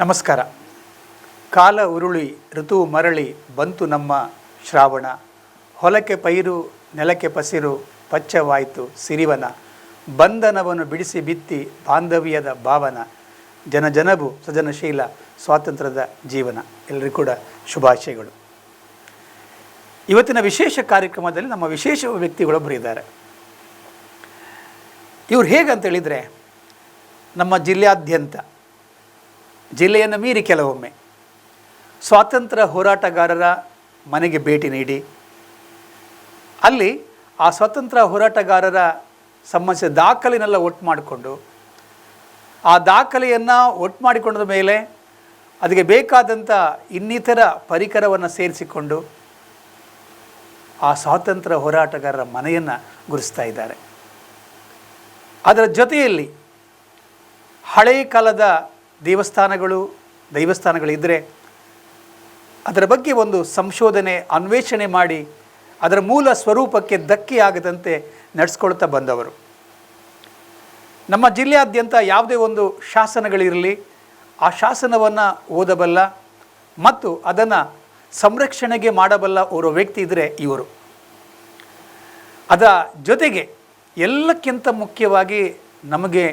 ನಮಸ್ಕಾರ. ಕಾಲ ಉರುಳಿ, ಋತು ಮರಳಿ ಬಂತು ನಮ್ಮ ಶ್ರಾವಣ. ಹೊಲಕ್ಕೆ ಪೈರು, ನೆಲಕ್ಕೆ ಪಸಿರು, ಪಚ್ಚವಾಯಿತು ಸಿರಿವನ. ಬಂಧನವನ್ನು ಬಿಡಿಸಿ ಬಿತ್ತಿ ಬಾಂಧವ್ಯದ ಭಾವನ. ಜನ ಜನಬು ಸೃಜನಶೀಲ ಸ್ವಾತಂತ್ರ್ಯದ ಜೀವನ. ಎಲ್ಲರಿಗೂ ಕೂಡ ಶುಭಾಶಯಗಳು. ಇವತ್ತಿನ ವಿಶೇಷ ಕಾರ್ಯಕ್ರಮದಲ್ಲಿ ನಮ್ಮ ವಿಶೇಷ ವ್ಯಕ್ತಿಗಳೊಬ್ಬರು ಇದ್ದಾರೆ. ಇವ್ರು ಹೇಗಂತ ಹೇಳಿದರೆ, ನಮ್ಮ ಜಿಲ್ಲೆಯಾದ್ಯಂತ ಜಿಲ್ಲೆಯನ್ನು ಮೀರಿ ಕೆಲವೊಮ್ಮೆ. ಸ್ವಾತಂತ್ರ್ಯ ಹೋರಾಟಗಾರರ ಮನೆಗೆ ಭೇಟಿ ನೀಡಿ. ಅಲ್ಲಿ ಆ ಸ್ವಾತಂತ್ರ್ಯ ಹೋರಾಟಗಾರರ ಸಂಬಂಧಿಸಿದ ದಾಖಲೆನೆಲ್ಲ ಒಟ್ಟು ಮಾಡಿಕೊಂಡು, ಆ ದಾಖಲೆಯನ್ನು ಒಟ್ಟು ಮಾಡಿಕೊಂಡ ಮೇಲೆ ಅದಕ್ಕೆ ಬೇಕಾದಂಥ ಇನ್ನಿತರ ಪರಿಕರವನ್ನು ಸೇರಿಸಿಕೊಂಡು ಆ ಸ್ವಾತಂತ್ರ್ಯ ಹೋರಾಟಗಾರರ ಮನೆಯನ್ನು ಗುರುಸ್ತಾ ಇದ್ದಾರೆ. ಅದರ ಜೊತೆಯಲ್ಲಿ ಹಳೆಯ ಕಾಲದ ದೇವಸ್ಥಾನಗಳು ದೈವಸ್ಥಾನಗಳಿದ್ದರೆ ಅದರ ಬಗ್ಗೆ ಒಂದು ಸಂಶೋಧನೆ, ಅನ್ವೇಷಣೆ ಮಾಡಿ ಅದರ ಮೂಲ ಸ್ವರೂಪಕ್ಕೆ ಧಕ್ಕೆಯಾಗದಂತೆ ನಡೆಸ್ಕೊಳ್ತಾ ಬಂದವರು. ನಮ್ಮ ಜಿಲ್ಲೆಯಾದ್ಯಂತ ಯಾವುದೇ ಒಂದು ಶಾಸನಗಳಿರಲಿ, ಆ ಶಾಸನವನ್ನು ಓದಬಲ್ಲ ಮತ್ತು ಅದನ್ನು ಸಂರಕ್ಷಣೆಗೆ ಮಾಡಬಲ್ಲ ಓರ್ವ ವ್ಯಕ್ತಿ ಇದ್ದರೆ ಇವರು. ಅದರ ಜೊತೆಗೆ ಎಲ್ಲಕ್ಕಿಂತ ಮುಖ್ಯವಾಗಿ ನಮಗೆ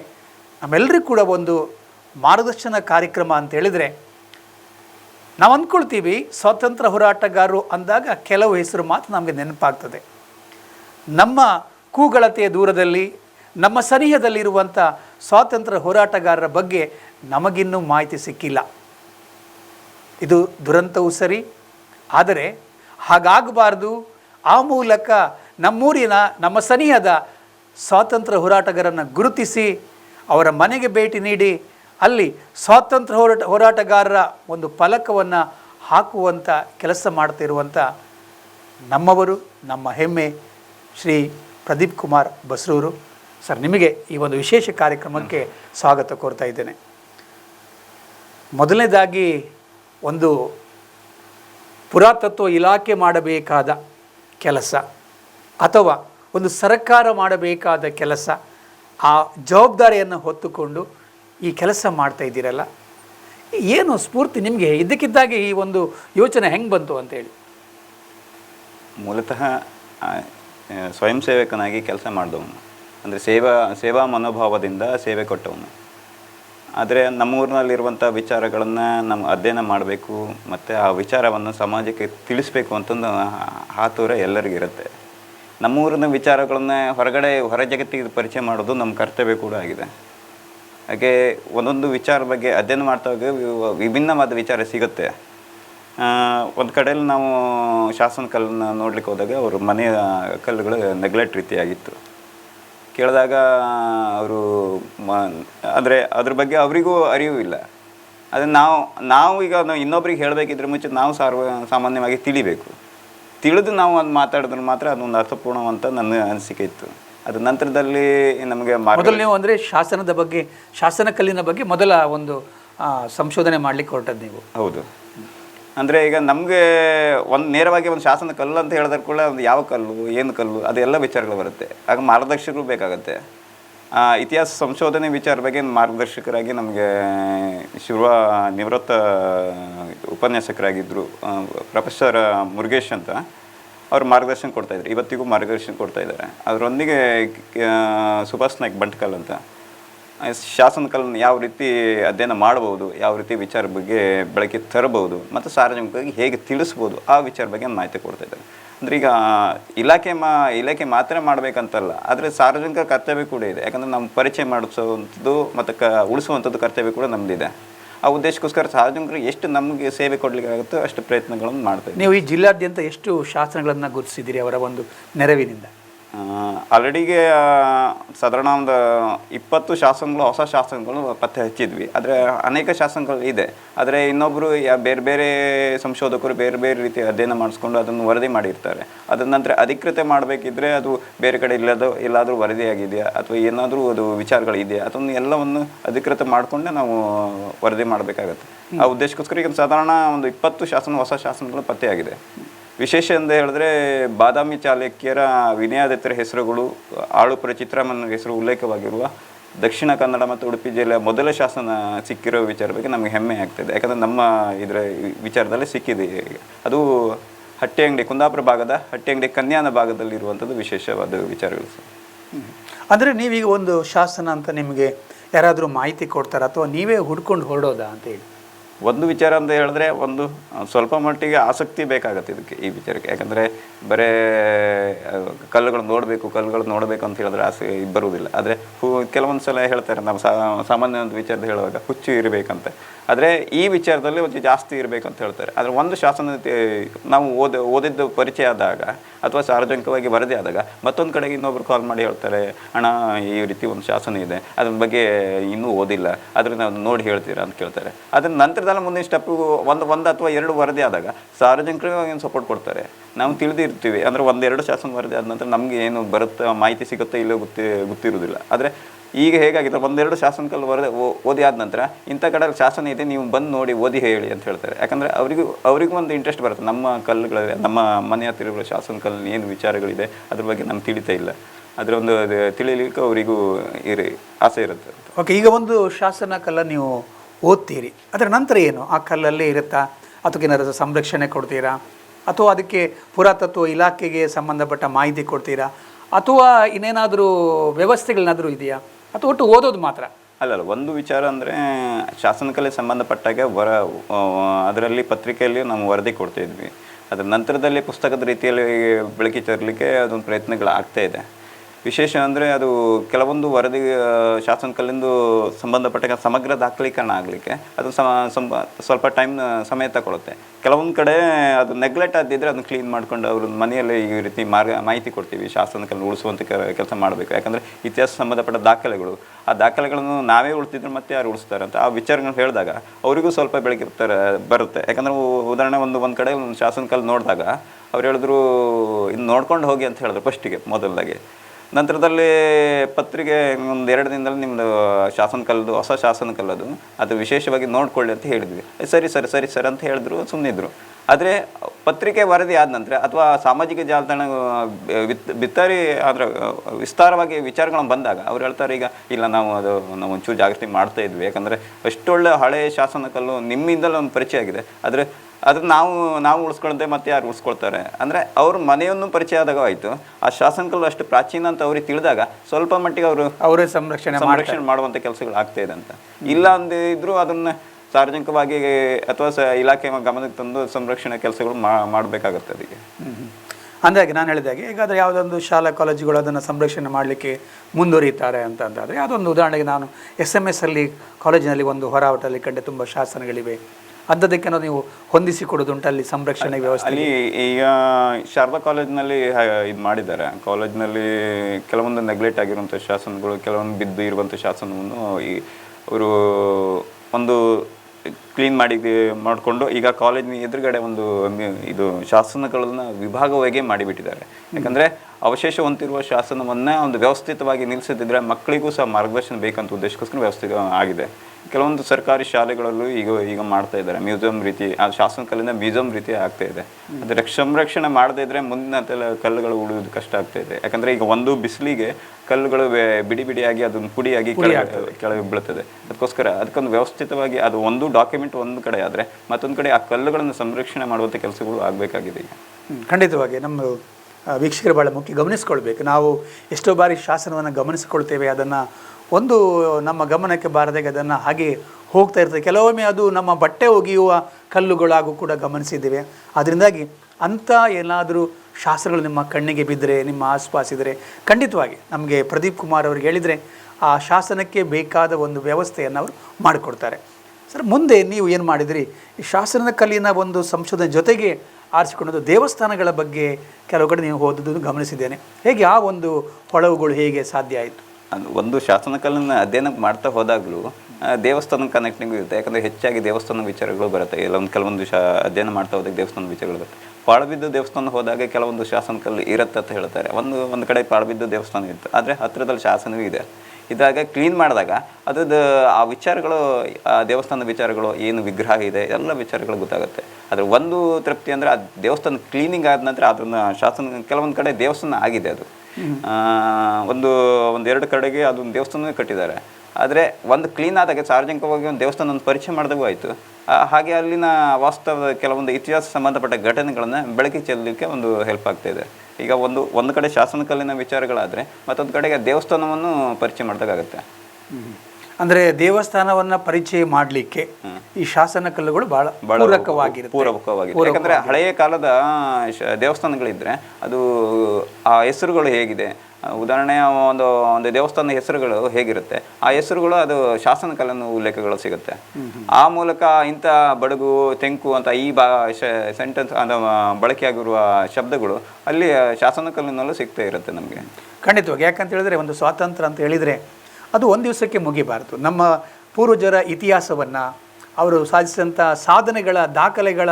ನಮ್ಮೆಲ್ಲರಿಗೂ ಕೂಡ ಒಂದು ಮಾರ್ಗದರ್ಶನ ಕಾರ್ಯಕ್ರಮ ಅಂತ ಹೇಳಿದರೆ, ನಾವು ಅಂದ್ಕೊಳ್ತೀವಿ ಸ್ವಾತಂತ್ರ್ಯ ಹೋರಾಟಗಾರರು ಅಂದಾಗ ಕೆಲವು ಹೆಸರು ಮಾತ್ರ ನಮಗೆ ನೆನಪಾಗ್ತದೆ. ನಮ್ಮ ಕೂಗಳತೆಯ ದೂರದಲ್ಲಿ, ನಮ್ಮ ಸನಿಹದಲ್ಲಿರುವಂಥ ಸ್ವಾತಂತ್ರ್ಯ ಹೋರಾಟಗಾರರ ಬಗ್ಗೆ ನಮಗಿನ್ನೂ ಮಾಹಿತಿ ಸಿಕ್ಕಿಲ್ಲ. ಇದು ದುರಂತವೂ ಸರಿ, ಆದರೆ ಹಾಗಾಗಬಾರ್ದು. ಆ ಮೂಲಕ ನಮ್ಮೂರಿನ, ನಮ್ಮ ಸನಿಹದ ಸ್ವಾತಂತ್ರ್ಯ ಹೋರಾಟಗಾರರನ್ನು ಗುರುತಿಸಿ, ಅವರ ಮನೆಗೆ ಭೇಟಿ ನೀಡಿ ಅಲ್ಲಿ ಸ್ವಾತಂತ್ರ್ಯ ಹೋರಾಟ ಹೋರಾಟಗಾರರ ಒಂದು ಫಲಕವನ್ನು ಹಾಕುವಂಥ ಕೆಲಸ ಮಾಡ್ತಿರುವಂಥ ನಮ್ಮವರು, ನಮ್ಮ ಹೆಮ್ಮೆ ಶ್ರೀ ಪ್ರದೀಪ್ ಕುಮಾರ್ ಬಸ್ರೂರು ಸರ್, ನಿಮಗೆ ಈ ಒಂದು ವಿಶೇಷ ಕಾರ್ಯಕ್ರಮಕ್ಕೆ ಸ್ವಾಗತ ಕೋರ್ತಾ ಇದ್ದೇನೆ. ಮೊದಲನೇದಾಗಿ ಒಂದು ಪುರಾತತ್ವ ಇಲಾಖೆ ಮಾಡಬೇಕಾದ ಕೆಲಸ ಅಥವಾ ಒಂದು ಸರ್ಕಾರ ಮಾಡಬೇಕಾದ ಕೆಲಸ ಆ ಜವಾಬ್ದಾರಿಯನ್ನು ಹೊತ್ತುಕೊಂಡು ಈ ಕೆಲಸ ಮಾಡ್ತಾ ಇದ್ದೀರಲ್ಲ? ಏನು ಸ್ಫೂರ್ತಿ ನಿಮಗೆ? ಇದ್ದಕ್ಕಿದ್ದಾಗೆ ಈ ಒಂದು ಯೋಚನೆ ಹೆಂಗೆ ಬಂತು ಅಂತೇಳಿ ಮೂಲತಃ ಸ್ವಯಂ ಸೇವಕನಾಗಿ ಕೆಲಸ ಮಾಡಿದವನು. ಅಂದರೆ ಸೇವಾ ಸೇವಾ ಮನೋಭಾವದಿಂದ ಸೇವೆ ಕೊಟ್ಟವನು. ಆದರೆ ನಮ್ಮೂರಿನಲ್ಲಿರುವಂಥ ವಿಚಾರಗಳನ್ನು ನಮ್ಮ ಅಧ್ಯಯನ ಮಾಡಬೇಕು, ಮತ್ತು ಆ ವಿಚಾರವನ್ನು ಸಮಾಜಕ್ಕೆ ತಿಳಿಸ್ಬೇಕು ಅಂತಂದು ಎಲ್ಲರಿಗೂ ಎಲ್ಲರಿಗಿರುತ್ತೆ. ನಮ್ಮೂರಿನ ವಿಚಾರಗಳನ್ನು ಹೊರಗಡೆ, ಹೊರ ಜಗತ್ತಿಗೆ ಪರಿಚಯ ಮಾಡೋದು ನಮ್ಮ ಕರ್ತವ್ಯ ಕೂಡ ಆಗಿದೆ. ಹಾಗೆ ಒಂದೊಂದು ವಿಚಾರ ಬಗ್ಗೆ ಅಧ್ಯಯನ ಮಾಡ್ತಾ ಹೋಗಿ ವಿಭಿನ್ನವಾದ ವಿಚಾರ ಸಿಗುತ್ತೆ. ಒಂದು ಕಡೆಯಲ್ಲಿ ನಾವು ಶಾಸನ ಕಲ್ಲನ್ನ ನೋಡ್ಲಿಕ್ಕೆ ಹೋದಾಗ ಅವ್ರ ಮನೆಯ ಕಲ್ಲುಗಳು ನೆಗ್ಲೆಕ್ಟ್ ರೀತಿಯಾಗಿತ್ತು. ಕೇಳಿದಾಗ ಅವರು ಮ, ಅಂದರೆ ಅದ್ರ ಬಗ್ಗೆ ಅವರಿಗೂ ಅರಿವು ಇಲ್ಲ. ಅದನ್ನು ನಾವು ನಾವು ಈಗ ಅದನ್ನು ಇನ್ನೊಬ್ರಿಗೆ ಹೇಳಬೇಕಿದ್ರೆ ಮುಂಚೆ ನಾವು ಸಾರ್ವ, ಸಾಮಾನ್ಯವಾಗಿ ತಿಳಿಬೇಕು. ತಿಳಿದು ನಾವು ಅದು ಮಾತಾಡಿದ್ರೆ ಮಾತ್ರ ಅದೊಂದು ಅರ್ಥಪೂರ್ಣವಂತ ನನ್ನ ಅನಿಸಿಕೆ ಇತ್ತು. ಅದು ನಂತರದಲ್ಲಿ ನಮಗೆ ಮೊದಲು ನೀವು ಅಂದರೆ ಶಾಸನದ ಬಗ್ಗೆ ಶಾಸನ ಕಲ್ಲಿನ ಬಗ್ಗೆ ಮೊದಲ ಒಂದು ಸಂಶೋಧನೆ ಮಾಡಲಿಕ್ಕೆ ಹೊರಟದ್ದು ನೀವು. ಹೌದು. ಅಂದರೆ ಈಗ ನಮಗೆ ಒಂದು ನೇರವಾಗಿ ಒಂದು ಶಾಸನ ಕಲ್ಲು ಅಂತ ಹೇಳಿದ್ರೆ ಕೂಡ ಒಂದು ಯಾವ ಕಲ್ಲು ಏನು ಕಲ್ಲು ಅದೆಲ್ಲ ವಿಚಾರಗಳು ಬರುತ್ತೆ. ಆಗ ಮಾರ್ಗದರ್ಶಕರು ಬೇಕಾಗುತ್ತೆ. ಇತಿಹಾಸ ಸಂಶೋಧನೆ ವಿಚಾರ ಬಗ್ಗೆ ಮಾರ್ಗದರ್ಶಕರಾಗಿ ನಮಗೆ ಶಿವ ನಿವೃತ್ತ ಉಪನ್ಯಾಸಕರಾಗಿದ್ದರು ಪ್ರೊಫೆಸರ್ ಮುರುಗೇಶ್ ಅಂತ. ಅವರು ಮಾರ್ಗದರ್ಶನ ಕೊಡ್ತಾಯಿದ್ರು ಇವತ್ತಿಗೂ ಮಾರ್ಗದರ್ಶನ ಕೊಡ್ತಾ ಇದ್ದಾರೆ. ಅದರೊಂದಿಗೆ ಸುಭಾಷ್ ನಾಯ್ಕ್ ಬಂಟ್ಕಲ್ ಅಂತ. ಶಾಸನ ಕಲನ್ನು ಯಾವ ರೀತಿ ಅಧ್ಯಯನ ಮಾಡ್ಬೋದು ಯಾವ ರೀತಿ ವಿಚಾರ ಬಗ್ಗೆ ಬೆಳಕಿಗೆ ತರಬಹುದು, ಮತ್ತು ಸಾರ್ವಜನಿಕವಾಗಿ ಹೇಗೆ ತಿಳಿಸ್ಬೋದು ಆ ವಿಚಾರ ಬಗ್ಗೆ ಮಾಹಿತಿ ಕೊಡ್ತಾ ಇದ್ದಾರೆ. ಅಂದರೆ ಈಗ, ಇಲಾಖೆ ಮಾ, ಇಲಾಖೆ ಮಾತ್ರ ಮಾಡಬೇಕಂತಲ್ಲ, ಆದರೆ ಸಾರ್ವಜನಿಕ ಕರ್ತವ್ಯ ಕೂಡ ಇದೆ. ಯಾಕಂದರೆ ನಮ್ಮ ಪರಿಚಯ ಮಾಡಿಸುವಂಥದ್ದು, ಮತ್ತು ಕ, ಉಳಿಸುವಂಥದ್ದು ಕರ್ತವ್ಯ ಕೂಡ ನಮ್ಮದಿದೆ ಆ ಉದ್ದೇಶಕ್ಕೋಸ್ಕರ ಸಾರ್ವಜನಿಕರಿಗೆ ಎಷ್ಟು ನಮಗೆ ಸೇವೆ ಕೊಡಲಿಕ್ಕೆ ಆಗುತ್ತೋ ಅಷ್ಟು ಪ್ರಯತ್ನಗಳನ್ನು ಮಾಡ್ತಾ ನೀವು ಈ ಜಿಲ್ಲಾದ್ಯಂತ ಎಷ್ಟು ಶಾಸನಗಳನ್ನು ಗುರುತಿಸಿದ್ದೀರಿ ಅವರ ಒಂದು ನೆರವಿನಿಂದ? ಆಲ್ರೆಡಿಗೆ ಸಾಧಾರಣ ಒಂದು ಇಪ್ಪತ್ತು ಶಾಸನಗಳು ಹೊಸ ಶಾಸನಗಳು ಪತ್ತೆ ಹಚ್ಚಿದ್ವಿ. ಆದರೆ ಅನೇಕ ಶಾಸನಗಳು ಇದೆ. ಆದರೆ ಇನ್ನೊಬ್ಬರು ಯಾ ಬೇರೆ ಬೇರೆ ಸಂಶೋಧಕರು ಬೇರೆ ಬೇರೆ ರೀತಿ ಅಧ್ಯಯನ ಮಾಡಿಸ್ಕೊಂಡು ಅದನ್ನು ವರದಿ ಮಾಡಿರ್ತಾರೆ. ಅದರ ನಂತರ ಅಧಿಕೃತ ಮಾಡಬೇಕಿದ್ರೆ ಅದು ಬೇರೆ ಕಡೆ ಇಲ್ಲದ ಎಲ್ಲಾದರೂ ವರದಿ ಆಗಿದೆಯಾ ಅಥವಾ ಏನಾದರೂ ಅದು ವಿಚಾರಗಳಿದೆಯಾ ಅದನ್ನು ಎಲ್ಲವನ್ನು ಅಧಿಕೃತ ಮಾಡಿಕೊಂಡೇ ನಾವು ವರದಿ ಮಾಡಬೇಕಾಗತ್ತೆ. ಆ ಉದ್ದೇಶಕ್ಕೋಸ್ಕರ ಈಗ ಸಾಧಾರಣ ಒಂದು ಇಪ್ಪತ್ತು ಶಾಸನ ಹೊಸ ಶಾಸನಗಳು ಪತ್ತೆಯಾಗಿದೆ. ವಿಶೇಷ ಅಂತ ಹೇಳಿದ್ರೆ ಬಾದಾಮಿ ಚಾಲುಕ್ಯರ ವಿನಯಾದಿತ್ಯರ ಹೆಸರುಗಳು ಆಳುಪುರ ಚಿತ್ರಮ್ಮನ ಹೆಸರು ಉಲ್ಲೇಖವಾಗಿರುವ ದಕ್ಷಿಣ ಕನ್ನಡ ಮತ್ತು ಉಡುಪಿ ಜಿಲ್ಲೆಯ ಮೊದಲ ಶಾಸನ ಸಿಕ್ಕಿರೋ ವಿಚಾರ ಬಗ್ಗೆ ನಮಗೆ ಹೆಮ್ಮೆ ಆಗ್ತದೆ. ಯಾಕಂದರೆ ನಮ್ಮ ಇದರ ವಿಚಾರದಲ್ಲಿ ಸಿಕ್ಕಿದೆ. ಅದು ಹಟ್ಟಿ ಅಂಗಡಿ ಕುಂದಾಪುರ ಭಾಗದ ಹಟ್ಟಿ ಅಂಗಡಿ ಕನ್ಯಾನ ಭಾಗದಲ್ಲಿ ಇರುವಂಥದ್ದು ವಿಶೇಷವಾದ ವಿಚಾರಗಳು ಸರ್. ಅಂದರೆ ನೀವೀಗ ಒಂದು ಶಾಸನ ಅಂತ ನಿಮಗೆ ಯಾರಾದರೂ ಮಾಹಿತಿ ಕೊಡ್ತಾರಾ? ಅಥವಾ ನೀವೇ ಹುಡ್ಕೊಂಡು ಹೊರಡೋದಾ ಅಂತ ಹೇಳಿ? ಒಂದು ವಿಚಾರ ಅಂತ ಹೇಳಿದ್ರೆ ಒಂದು ಸ್ವಲ್ಪ ಮಟ್ಟಿಗೆ ಆಸಕ್ತಿ ಬೇಕಾಗತ್ತೆ ಇದಕ್ಕೆ ಈ ವಿಚಾರಕ್ಕೆ. ಯಾಕಂದರೆ ಬರೀ ಕಲ್ಲುಗಳು ನೋಡಬೇಕು ಕಲ್ಲುಗಳು ನೋಡಬೇಕು ಅಂತ ಹೇಳಿದ್ರೆ ಆಸೆ ಬರುವುದಿಲ್ಲ ಆದರೆ ಕೆಲವೊಂದು ಸಲ ಹೇಳ್ತಾರೆ, ನಮ್ಮ ಸಾಮಾನ್ಯ ಒಂದು ವಿಚಾರದ ಹೇಳುವಾಗ ಹುಚ್ಚು ಇರಬೇಕಂತ. ಆದರೆ ಈ ವಿಚಾರದಲ್ಲಿ ಒಂದು ಜಾಸ್ತಿ ಇರಬೇಕಂತ ಹೇಳ್ತಾರೆ. ಆದರೆ ಒಂದು ಶಾಸನ ನಾವು ಓದ, ಓದಿದ್ದು ಪರಿಚಯ ಆದಾಗ ಅಥವಾ ಸಾರ್ವಜನಿಕವಾಗಿ ವರದಿ ಆದಾಗ ಮತ್ತೊಂದು ಕಡೆಗೆ ಇನ್ನೊಬ್ರು ಕಾಲ್ ಮಾಡಿ ಹೇಳ್ತಾರೆ, ಅಣ್ಣ, ಈ ರೀತಿ ಒಂದು ಶಾಸನ ಇದೆ. ಅದ್ರ ಬಗ್ಗೆ ಇನ್ನೂ ಓದಿಲ್ಲ. ಅದ್ರ ನಾವು ನೋಡಿ ಹೇಳ್ತೀರಾ? ಅಂತ ಕೇಳ್ತಾರೆ. ಅದ್ರ ನಂತರದಲ್ಲಿ ಮುಂದಿನ ಸ್ಟೆಪ್ ಒಂದು ಒಂದು ಅಥವಾ ಎರಡು ವರದಿ ಆದಾಗ ಸಾರ್ವಜನಿಕರಿಗೆ ಏನು ಸಪೋರ್ಟ್ ಕೊಡ್ತಾರೆ? ನಾವು ತಿಳಿದಿರ್ತೀವಿ. ಅಂದರೆ ಒಂದೆರಡು ಶಾಸನ ವರದಿ ಆದ ನಂತರ ನಮಗೆ ಏನು ಬರುತ್ತೆ, ಮಾಹಿತಿ ಸಿಗುತ್ತೋ, ಇಲ್ಲೋ ಗೊತ್ತಿ ಗೊತ್ತಿರೋದಿಲ್ಲ ಆದರೆ ಈಗ ಹೇಗಾಗಿದೆ? ಒಂದೆರಡು ಶಾಸನ ಕಲ್ಲು ವರದಿ ಓದಿ ಆದ ನಂತರ ಇಂಥ ಕಡೆ ಶಾಸನ ಇದೆ, ನೀವು ಬಂದು ನೋಡಿ ಓದಿ ಹೇಳಿ ಅಂತ ಹೇಳ್ತಾರೆ. ಯಾಕಂದರೆ ಅವರಿಗೂ ಅವರಿಗೂ ಒಂದು ಇಂಟ್ರೆಸ್ಟ್ ಬರುತ್ತೆ. ನಮ್ಮ ಕಲ್ಲುಗಳ ನಮ್ಮ ಮನೆ ಹತ್ತಿರ ಶಾಸನ ಕಲ್ಲು ಏನು ವಿಚಾರಗಳಿದೆ, ಅದ್ರ ಬಗ್ಗೆ ನಮ್ಗೆ ತಿಳಿತಾ ಇಲ್ಲ. ಅದರ ಒಂದು ತಿಳಿಲಿಕ್ಕೆ ಅವರಿಗೂ ಇರಿ, ಆಸೆ ಇರುತ್ತೆ. ಓಕೆ ಈಗ ಒಂದು ಶಾಸನ ಕಲ್ಲ ನೀವು ಓದ್ತೀರಿ. ಅದರ ನಂತರ ಏನು? ಆ ಕಲ್ಲಲ್ಲೇ ಇರುತ್ತಾ? ಅಥವಾ ಏನಾದರೂ ಸಂರಕ್ಷಣೆ ಕೊಡ್ತೀರಾ? ಅಥವಾ ಅದಕ್ಕೆ ಪುರಾತತ್ವ ಇಲಾಖೆಗೆ ಸಂಬಂಧಪಟ್ಟ ಮಾಹಿತಿ ಕೊಡ್ತೀರಾ? ಅಥವಾ ಇನ್ನೇನಾದರೂ ವ್ಯವಸ್ಥೆಗಳನ್ನಾದರೂ ಇದೆಯಾ? ಅಥವಾ ಒಟ್ಟು ಓದೋದು ಮಾತ್ರ. ಅಲ್ಲಲ್ಲ, ಒಂದು ವಿಚಾರ ಅಂದರೆ ಶಾಸನಕಲೆ ಸಂಬಂಧಪಟ್ಟಾಗೆ ವರ ಅದರಲ್ಲಿ ಪತ್ರಿಕೆಯಲ್ಲಿ ನಾವು ವರದಿ ಕೊಡ್ತಾ ಇದ್ವಿ. ಅದರ ನಂತರದಲ್ಲಿ ಪುಸ್ತಕದ ರೀತಿಯಲ್ಲಿ ಬೆಳಕಿ ತರಲಿಕ್ಕೆ ಅದೊಂದು ಪ್ರಯತ್ನಗಳು ಆಗ್ತಾ ಇದೆ. ವಿಶೇಷ ಅಂದರೆ ಅದು ಕೆಲವೊಂದು ವರದಿ ಶಾಸನ ಕಲ್ಲಿಂದು ಸಂಬಂಧಪಟ್ಟ ಸಮಗ್ರ ದಾಖಲೀಕರಣ ಆಗಲಿಕ್ಕೆ ಅದು ಸ್ವಲ್ಪ ಟೈಮ್ ಸಮಯ ತಗೊಳುತ್ತೆ. ಕೆಲವೊಂದು ಕಡೆ ಅದು ನೆಗ್ಲೆಕ್ಟ್ ಆದಿದ್ದರೆ ಅದನ್ನು ಕ್ಲೀನ್ ಮಾಡ್ಕೊಂಡು ಅವ್ರ ಮನೆಯಲ್ಲಿ ಈ ರೀತಿ ಮಾರ್ಗ, ಮಾಹಿತಿ ಕೊಡ್ತೀವಿ ಶಾಸನ ಕಲ್ಲು ಉಳಿಸುವಂಥ ಕೆಲಸ ಮಾಡಬೇಕು. ಯಾಕಂದರೆ ಇತಿಹಾಸ ಸಂಬಂಧಪಟ್ಟ ದಾಖಲೆಗಳು, ಆ ದಾಖಲೆಗಳನ್ನು ನಾವೇ ಉಳಿಸಿದ್ರೆ ಮತ್ತೆ ಯಾರು ಉಳಿಸ್ತಾರೆ ಅಂತ ಆ ವಿಚಾರಗಳನ್ನ ಹೇಳಿದಾಗ ಅವರಿಗೂ ಸ್ವಲ್ಪ ಬೆಳಗಿರ್ತಾರೆ ಬರುತ್ತೆ. ಯಾಕಂದರೆ ಉದಾಹರಣೆ ಒಂದು ಒಂದು ಕಡೆ ಒಂದು ಶಾಸನ ಕಲ್ಲು ನೋಡಿದಾಗ ಅವ್ರು ಹೇಳಿದ್ರು ಇನ್ನು ನೋಡ್ಕೊಂಡು ಹೋಗಿ ಅಂತ ಹೇಳಿದ್ರು ಫಸ್ಟಿಗೆ ಮೊದಲದಾಗಿ. ನಂತರದಲ್ಲಿ ಪತ್ರಿಕೆ ಒಂದು ಎರಡು ದಿನದಲ್ಲಿ ನಿಮ್ಮದು ಶಾಸನ ಕಲ್ಲದು ಹೊಸ ಶಾಸನ ಕಲ್ಲದು, ಅದು ವಿಶೇಷವಾಗಿ ನೋಡ್ಕೊಳ್ಳಿ ಅಂತ ಹೇಳಿದ್ವಿ. ಸರಿ ಸರಿ ಸರಿ, ಸರ್ ಅಂತ ಹೇಳಿದ್ರು ಸುಮ್ಮನಿದ್ರು ಆದರೆ ಪತ್ರಿಕೆ ವರದಿ ಆದ ನಂತರ ಅಥವಾ ಸಾಮಾಜಿಕ ಜಾಲತಾಣ ವಿತ್, ಬಿತ್ತಾರಿ ಅದರ ವಿಸ್ತಾರವಾಗಿ ವಿಚಾರಗಳನ್ನು ಬಂದಾಗ ಅವ್ರು ಹೇಳ್ತಾರೆ, ಈಗ ಇಲ್ಲ, ನಾವು ಅದು, ನಾವು ಒಂಚೂರು ಜಾಗೃತಿ ಮಾಡ್ತಾ ಇದ್ವಿ. ಯಾಕಂದರೆ ಅಷ್ಟೊಳ್ಳೆ ಹಳೆಯ ಶಾಸನ ಕಲ್ಲು ನಿಮ್ಮಿಂದಲೂ ಒಂದು ಪರಿಚಯ ಆಗಿದೆ. ಆದರೆ ಅದು ನಾವು ನಾವು ಉಳಿಸ್ಕೊಳ್ದೆ ಮತ್ತೆ ಯಾರು ಉಳಿಸ್ಕೊಳ್ತಾರೆ? ಅಂದರೆ ಅವ್ರ ಮನೆಯನ್ನು ಪರಿಚಯ ಆದಾಗ ಆಯಿತು. ಆ ಶಾಸನಗಳು ಅಷ್ಟು ಪ್ರಾಚೀನ ಅಂತ ಅವ್ರಿಗೆ ತಿಳಿದಾಗ ಸ್ವಲ್ಪ ಮಟ್ಟಿಗೆ ಅವರು ಅವರೇ ಸಂರಕ್ಷಣೆ ಸಂರಕ್ಷಣೆ ಮಾಡುವಂಥ ಕೆಲಸಗಳು ಆಗ್ತಾ ಇದೆ ಅಂತ. ಇಲ್ಲ ಅಂದಿದ್ರು ಅದನ್ನ ಸಾರ್ವಜನಿಕವಾಗಿ ಅಥವಾ ಸ ಇಲಾಖೆ ಗಮನಕ್ಕೆ ತಂದು ಸಂರಕ್ಷಣೆ ಕೆಲಸಗಳು ಮಾಡಬೇಕಾಗುತ್ತೆ ಅದಕ್ಕೆ. ಹ್ಮ್. ಅಂದಾಗೆ ನಾನು ಹೇಳಿದಾಗೆ ಈಗಾದರೆ ಯಾವುದೊಂದು ಶಾಲಾ ಕಾಲೇಜುಗಳು ಅದನ್ನು ಸಂರಕ್ಷಣೆ ಮಾಡಲಿಕ್ಕೆ ಮುಂದುವರಿತಾರೆ ಅಂತ ಅಂತಾದರೆ ಯಾವುದೊಂದು ಉದಾಹರಣೆಗೆ ನಾನು ಎಸ್ ಎಂ ಎಸ್ ಅಲ್ಲಿ ಕಾಲೇಜಿನಲ್ಲಿ ಒಂದು ಹೊರಾವಟಲ್ಲಿ ಕಂಡೆ ತುಂಬ ಶಾಸನಗಳಿವೆ. ಅಂಥದ್ದಕ್ಕೆ ನೀವು ಹೊಂದಿಸಿ ಕೊಡೋದುಂಟು ಅಲ್ಲಿ ಸಂರಕ್ಷಣೆ ವ್ಯವಸ್ಥೆ ಅಲ್ಲಿ ಈಗ ಶಾರದಾ ಕಾಲೇಜ್ನಲ್ಲಿ ಇದು ಮಾಡಿದ್ದಾರೆ. ಕಾಲೇಜ್ನಲ್ಲಿ ಕೆಲವೊಂದು ನೆಗ್ಲೆಕ್ಟ್ ಆಗಿರುವಂಥ ಶಾಸನಗಳು, ಕೆಲವೊಂದು ಬಿದ್ದು ಇರುವಂಥ ಶಾಸನವನ್ನು ಈ ಅವರು ಒಂದು ಕ್ಲೀನ್ ಮಾಡಿ ಮಾಡಿಕೊಂಡು ಈಗ ಕಾಲೇಜಿನ ಎದುರುಗಡೆ ಒಂದು ಇದು ಶಾಸನಗಳನ್ನು ವಿಭಾಗವಾಗಿ ಮಾಡಿಬಿಟ್ಟಿದ್ದಾರೆ. ಯಾಕಂದರೆ ಅವಶೇಷ ಹೊಂತಿರುವ ಶಾಸನವನ್ನ ಒಂದು ವ್ಯವಸ್ಥಿತವಾಗಿ ನಿಲ್ಲಿಸದಿದ್ದರೆ ಮಕ್ಕಳಿಗೂ ಸಹ ಮಾರ್ಗದರ್ಶನ ಬೇಕಂತ ಉದ್ದೇಶಕ್ಕೋಸ್ಕರ ವ್ಯವಸ್ಥಿತ ಆಗಿದೆ. ಕೆಲವೊಂದು ಸರ್ಕಾರಿ ಶಾಲೆಗಳಲ್ಲೂ ಈಗ ಈಗ ಮಾಡ್ತಾ ಇದ್ದಾರೆ. ಮ್ಯೂಸಿಯಂ ರೀತಿ ಆ ಶಾಸನ ಕಲ್ಲಿಂದ ಮ್ಯೂಸಿಯಂ ರೀತಿ ಆಗ್ತಾ ಇದೆ. ಅದರ ಸಂರಕ್ಷಣೆ ಮಾಡದೇ ಇದ್ರೆ ಮುಂದಿನ ತಲೆ ಕಲ್ಲುಗಳು ಉಳಿಯೋದು ಕಷ್ಟ ಆಗ್ತಾ ಇದೆ. ಯಾಕಂದ್ರೆ ಈಗ ಒಂದು ಬಿಸಿಲಿಗೆ ಕಲ್ಲುಗಳು ಬಿಡಿ ಬಿಡಿಯಾಗಿ ಅದನ್ನ ಪುಡಿಯಾಗಿ ಕೆಳಗೆ ಬೀಳ್ತದೆ ಅದಕ್ಕೋಸ್ಕರ ಅದಕ್ಕೊಂದು ವ್ಯವಸ್ಥಿತವಾಗಿ ಅದು ಒಂದು ಡಾಕ್ಯುಮೆಂಟ್ ಒಂದು ಕಡೆ ಆದರೆ ಮತ್ತೊಂದು ಕಡೆ ಆ ಕಲ್ಲುಗಳನ್ನು ಸಂರಕ್ಷಣೆ ಮಾಡುವಂಥ ಕೆಲಸಗಳು ಆಗಬೇಕಾಗಿದೆ ಈಗ. ಖಂಡಿತವಾಗಿ ನಮ್ಮ ವೀಕ್ಷಕರು ಭಾಳ ಮುಖ್ಯ ಗಮನಿಸ್ಕೊಳ್ಬೇಕು. ನಾವು ಎಷ್ಟೋ ಬಾರಿ ಶಾಸನವನ್ನು ಗಮನಿಸಿಕೊಳ್ತೇವೆ ಅದನ್ನು ಒಂದು ನಮ್ಮ ಗಮನಕ್ಕೆ ಬಾರದಾಗ ಅದನ್ನು ಹಾಗೆ ಹೋಗ್ತಾ ಇರ್ತದೆ. ಕೆಲವೊಮ್ಮೆ ಅದು ನಮ್ಮ ಬಟ್ಟೆ ಒಗೆಯುವ ಕಲ್ಲುಗಳಾಗೂ ಕೂಡ ಗಮನಿಸಿದ್ದೇವೆ. ಅದರಿಂದಾಗಿ ಅಂಥ ಏನಾದರೂ ಶಾಸ್ತ್ರಗಳು ನಿಮ್ಮ ಕಣ್ಣಿಗೆ ಬಿದ್ದರೆ, ನಿಮ್ಮ ಆಸ್ಪಾಸಿದರೆ ಖಂಡಿತವಾಗಿ ನಮಗೆ ಪ್ರದೀಪ್ ಕುಮಾರ್ ಅವ್ರಿಗೆ ಹೇಳಿದರೆ ಆ ಶಾಸನಕ್ಕೆ ಬೇಕಾದ ಒಂದು ವ್ಯವಸ್ಥೆಯನ್ನು ಅವರು ಮಾಡಿಕೊಡ್ತಾರೆ. ಸರ್, ಮುಂದೆ ನೀವು ಏನು ಮಾಡಿದಿರಿ? ಈ ಶಾಸನದ ಕಲ್ಲಿನ ಒಂದು ಸಂಶೋಧನೆ ಜೊತೆಗೆ ಆರಿಸಿಕೊಂಡದ್ದು ದೇವಸ್ಥಾನಗಳ ಬಗ್ಗೆ ಕೆಲವು ಕಡೆ ನೀವು ಓದಿದ್ದನ್ನು ಗಮನಿಸಿದ್ದೇನೆ. ಹೇಗೆ ಆ ಒಂದು ಹೊಳವುಗಳು ಹೇಗೆ ಸಾಧ್ಯ ಆಯಿತು? ಅದು ಒಂದು ಶಾಸನ ಕಲ್ಲನ್ನು ಅಧ್ಯಯನ ಮಾಡ್ತಾ ಹೋದಾಗಲೂ ದೇವಸ್ಥಾನ ಕನೆಕ್ಟಿಂಗ್ ಇರುತ್ತೆ. ಯಾಕಂದರೆ ಹೆಚ್ಚಾಗಿ ದೇವಸ್ಥಾನ ವಿಚಾರಗಳು ಬರುತ್ತೆ. ಒಂದು ಕೆಲವೊಂದು ಶಾ, ಅಧ್ಯಯನ ಮಾಡ್ತಾ ಹೋದಾಗ ದೇವಸ್ಥಾನ ವಿಚಾರಗಳು ಬರುತ್ತೆ. ಪಾಳಬಿದ್ದು ದೇವಸ್ಥಾನ ಹೋದಾಗ ಕೆಲವೊಂದು ಶಾಸನ ಕಲ್ಲು ಇರುತ್ತೆ ಅಂತ ಹೇಳ್ತಾರೆ. ಒಂದು ಒಂದು ಕಡೆ ಪಾಳಬಿದ್ದು ದೇವಸ್ಥಾನ ಇರುತ್ತೆ. ಆದರೆ ಹತ್ತಿರದಲ್ಲಿ ಶಾಸನವೂ ಇದೆ. ಇದಾಗ ಕ್ಲೀನ್ ಮಾಡಿದಾಗ ಅದ್ರದ್ದು ಆ ವಿಚಾರಗಳು, ಆ ದೇವಸ್ಥಾನದ ವಿಚಾರಗಳು, ಏನು ವಿಗ್ರಹ ಇದೆ, ಎಲ್ಲ ವಿಚಾರಗಳು ಗೊತ್ತಾಗುತ್ತೆ. ಅದ್ರ ಒಂದು ತೃಪ್ತಿ ಅಂದರೆ ಆ ದೇವಸ್ಥಾನ ಕ್ಲೀನಿಂಗ್ ಆದ ನಂತರ ಅದನ್ನ ಶಾಸನ, ಕೆಲವೊಂದು ಕಡೆ ದೇವಸ್ಥಾನ ಆಗಿದೆ ಅದು. ಒಂದು ಒಂದು ಎರಡು ಕಡೆಗೆ ಅದೊಂದು ದೇವಸ್ಥಾನವೇ ಕಟ್ಟಿದ್ದಾರೆ. ಆದರೆ ಒಂದು ಕ್ಲೀನ್ ಆದಾಗ ಸಾರ್ವಜನಿಕವಾಗಿ ಒಂದು ದೇವಸ್ಥಾನ ಪರಿಚಯ ಮಾಡಿದಾಗೂ ಆಯಿತು. ಹಾಗೆ ಅಲ್ಲಿನ ವಾಸ್ತವದ ಕೆಲವೊಂದು ಇತಿಹಾಸ ಸಂಬಂಧಪಟ್ಟ ಘಟನೆಗಳನ್ನು ಬೆಳಕಿಗೆ ಚೆಲ್ಲಲಿಕ್ಕೆ ಒಂದು ಹೆಲ್ಪ್ ಆಗ್ತಾ ಇದೆ. ಈಗ ಒಂದು ಒಂದು ಕಡೆ ಶಾಸನಕಲ್ಲಿನ ವಿಚಾರಗಳಾದರೆ ಮತ್ತೊಂದು ಕಡೆಗೆ ದೇವಸ್ಥಾನವನ್ನು ಪರಿಚಯ ಮಾಡಿದಾಗುತ್ತೆ ಅಂದ್ರೆ ದೇವಸ್ಥಾನವನ್ನ ಪರಿಚಯ ಮಾಡಲಿಕ್ಕೆ ಈ ಶಾಸನ ಕಲ್ಲುಗಳು ಬಹಳ ಪೂರಕವಾಗಿರುತ್ತೆ. ಪೂರಕವಾಗಿದೆ ಯಾಕಂದ್ರೆ ಹಳೆಯ ಕಾಲದ ದೇವಸ್ಥಾನಗಳಿದ್ರೆ ಅದು ಆ ಹೆಸರುಗಳು ಹೇಗಿದೆ. ಉದಾಹರಣೆ ಒಂದು ಒಂದು ದೇವಸ್ಥಾನದ ಹೆಸರುಗಳು ಹೇಗಿರುತ್ತೆ. ಆ ಹೆಸರುಗಳು ಅದು ಶಾಸನ ಕಲ್ಲನ್ನು ಉಲ್ಲೇಖಗಳು ಸಿಗುತ್ತೆ. ಆ ಮೂಲಕ ಇಂಥ ಬಡಗು ತೆಂಕು ಅಂತ ಈ ಬಾ ಸೆಂಟೆನ್ಸ್ ಬಳಕೆಯಾಗಿರುವ ಶಬ್ದಗಳು ಅಲ್ಲಿ ಶಾಸನ ಕಲ್ಲಿನಲ್ಲೂ ಸಿಗ್ತಾ ಇರುತ್ತೆ ನಮಗೆ. ಖಂಡಿತವಾಗಿ. ಯಾಕಂತ ಹೇಳಿದ್ರೆ ಒಂದು ಸ್ವಾತಂತ್ರ್ಯ ಅಂತ ಹೇಳಿದರೆ ಅದು ಒಂದು ದಿವಸಕ್ಕೆ ಮುಗಿಬಾರದು. ನಮ್ಮ ಪೂರ್ವಜರ ಇತಿಹಾಸವನ್ನು, ಅವರು ಸಾಧಿಸಿದಂಥ ಸಾಧನೆಗಳ ದಾಖಲೆಗಳ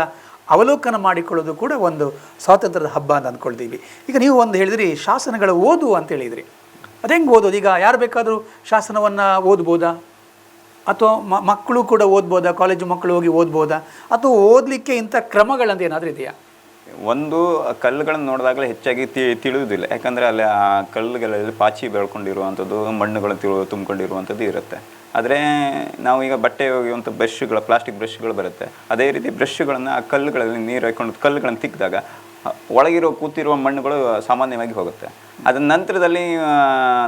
ಅವಲೋಕನ ಮಾಡಿಕೊಳ್ಳೋದು ಕೂಡ ಒಂದು ಸ್ವಾತಂತ್ರ್ಯದ ಹಬ್ಬ ಅಂತ ಅಂದ್ಕೊಳ್ತೀವಿ. ಈಗ ನೀವು ಒಂದು ಹೇಳಿದ್ರಿ, ಶಾಸನಗಳ ಓದು ಅಂತ ಹೇಳಿದ್ರಿ. ಅದು ಹೆಂಗೆ ಓದೋದು? ಈಗ ಯಾರು ಬೇಕಾದರೂ ಶಾಸನವನ್ನು ಓದ್ಬೋದಾ? ಅಥವಾ ಮಕ್ಕಳು ಕೂಡ ಓದ್ಬೋದಾ? ಕಾಲೇಜು ಮಕ್ಕಳು ಹೋಗಿ ಓದ್ಬೋದಾ? ಅಥವಾ ಓದಲಿಕ್ಕೆ ಇಂಥ ಕ್ರಮಗಳಂತ ಏನಾದರೂ ಇದೆಯಾ? ಒಂದು ಕಲ್ಲುಗಳನ್ನು ನೋಡಿದಾಗಲೇ ಹೆಚ್ಚಾಗಿ ತಿಳಿಯುವುದಿಲ್ಲ ಯಾಕಂದರೆ ಅಲ್ಲಿ ಆ ಕಲ್ಲುಗಳಲ್ಲಿ ಪಾಚಿ ಬೆಳ್ಕೊಂಡಿರುವಂಥದ್ದು, ಮಣ್ಣುಗಳು ತಿಳು, ತುಂಬಿಕೊಂಡಿರುವಂಥದ್ದು ಇರುತ್ತೆ. ಆದರೆ ನಾವು ಈಗ ಬಟ್ಟೆ ಒಗೆಯುವಂಥ ಬ್ರಷ್ಗಳು, ಪ್ಲಾಸ್ಟಿಕ್ ಬ್ರಷ್ಗಳು ಬರುತ್ತೆ. ಅದೇ ರೀತಿ ಬ್ರಷ್ಗಳನ್ನು ಆ ಕಲ್ಲುಗಳಲ್ಲಿ ನೀರು ಹಾಕ್ಕೊಂಡು ಕಲ್ಲುಗಳನ್ನು ತಿಕ್ಕಿದಾಗ ಒಳಗಿರೋ ಕೂತಿರುವ ಮಣ್ಣುಗಳು ಸಾಮಾನ್ಯವಾಗಿ ಹೋಗುತ್ತೆ. ಅದರ ನಂತರದಲ್ಲಿ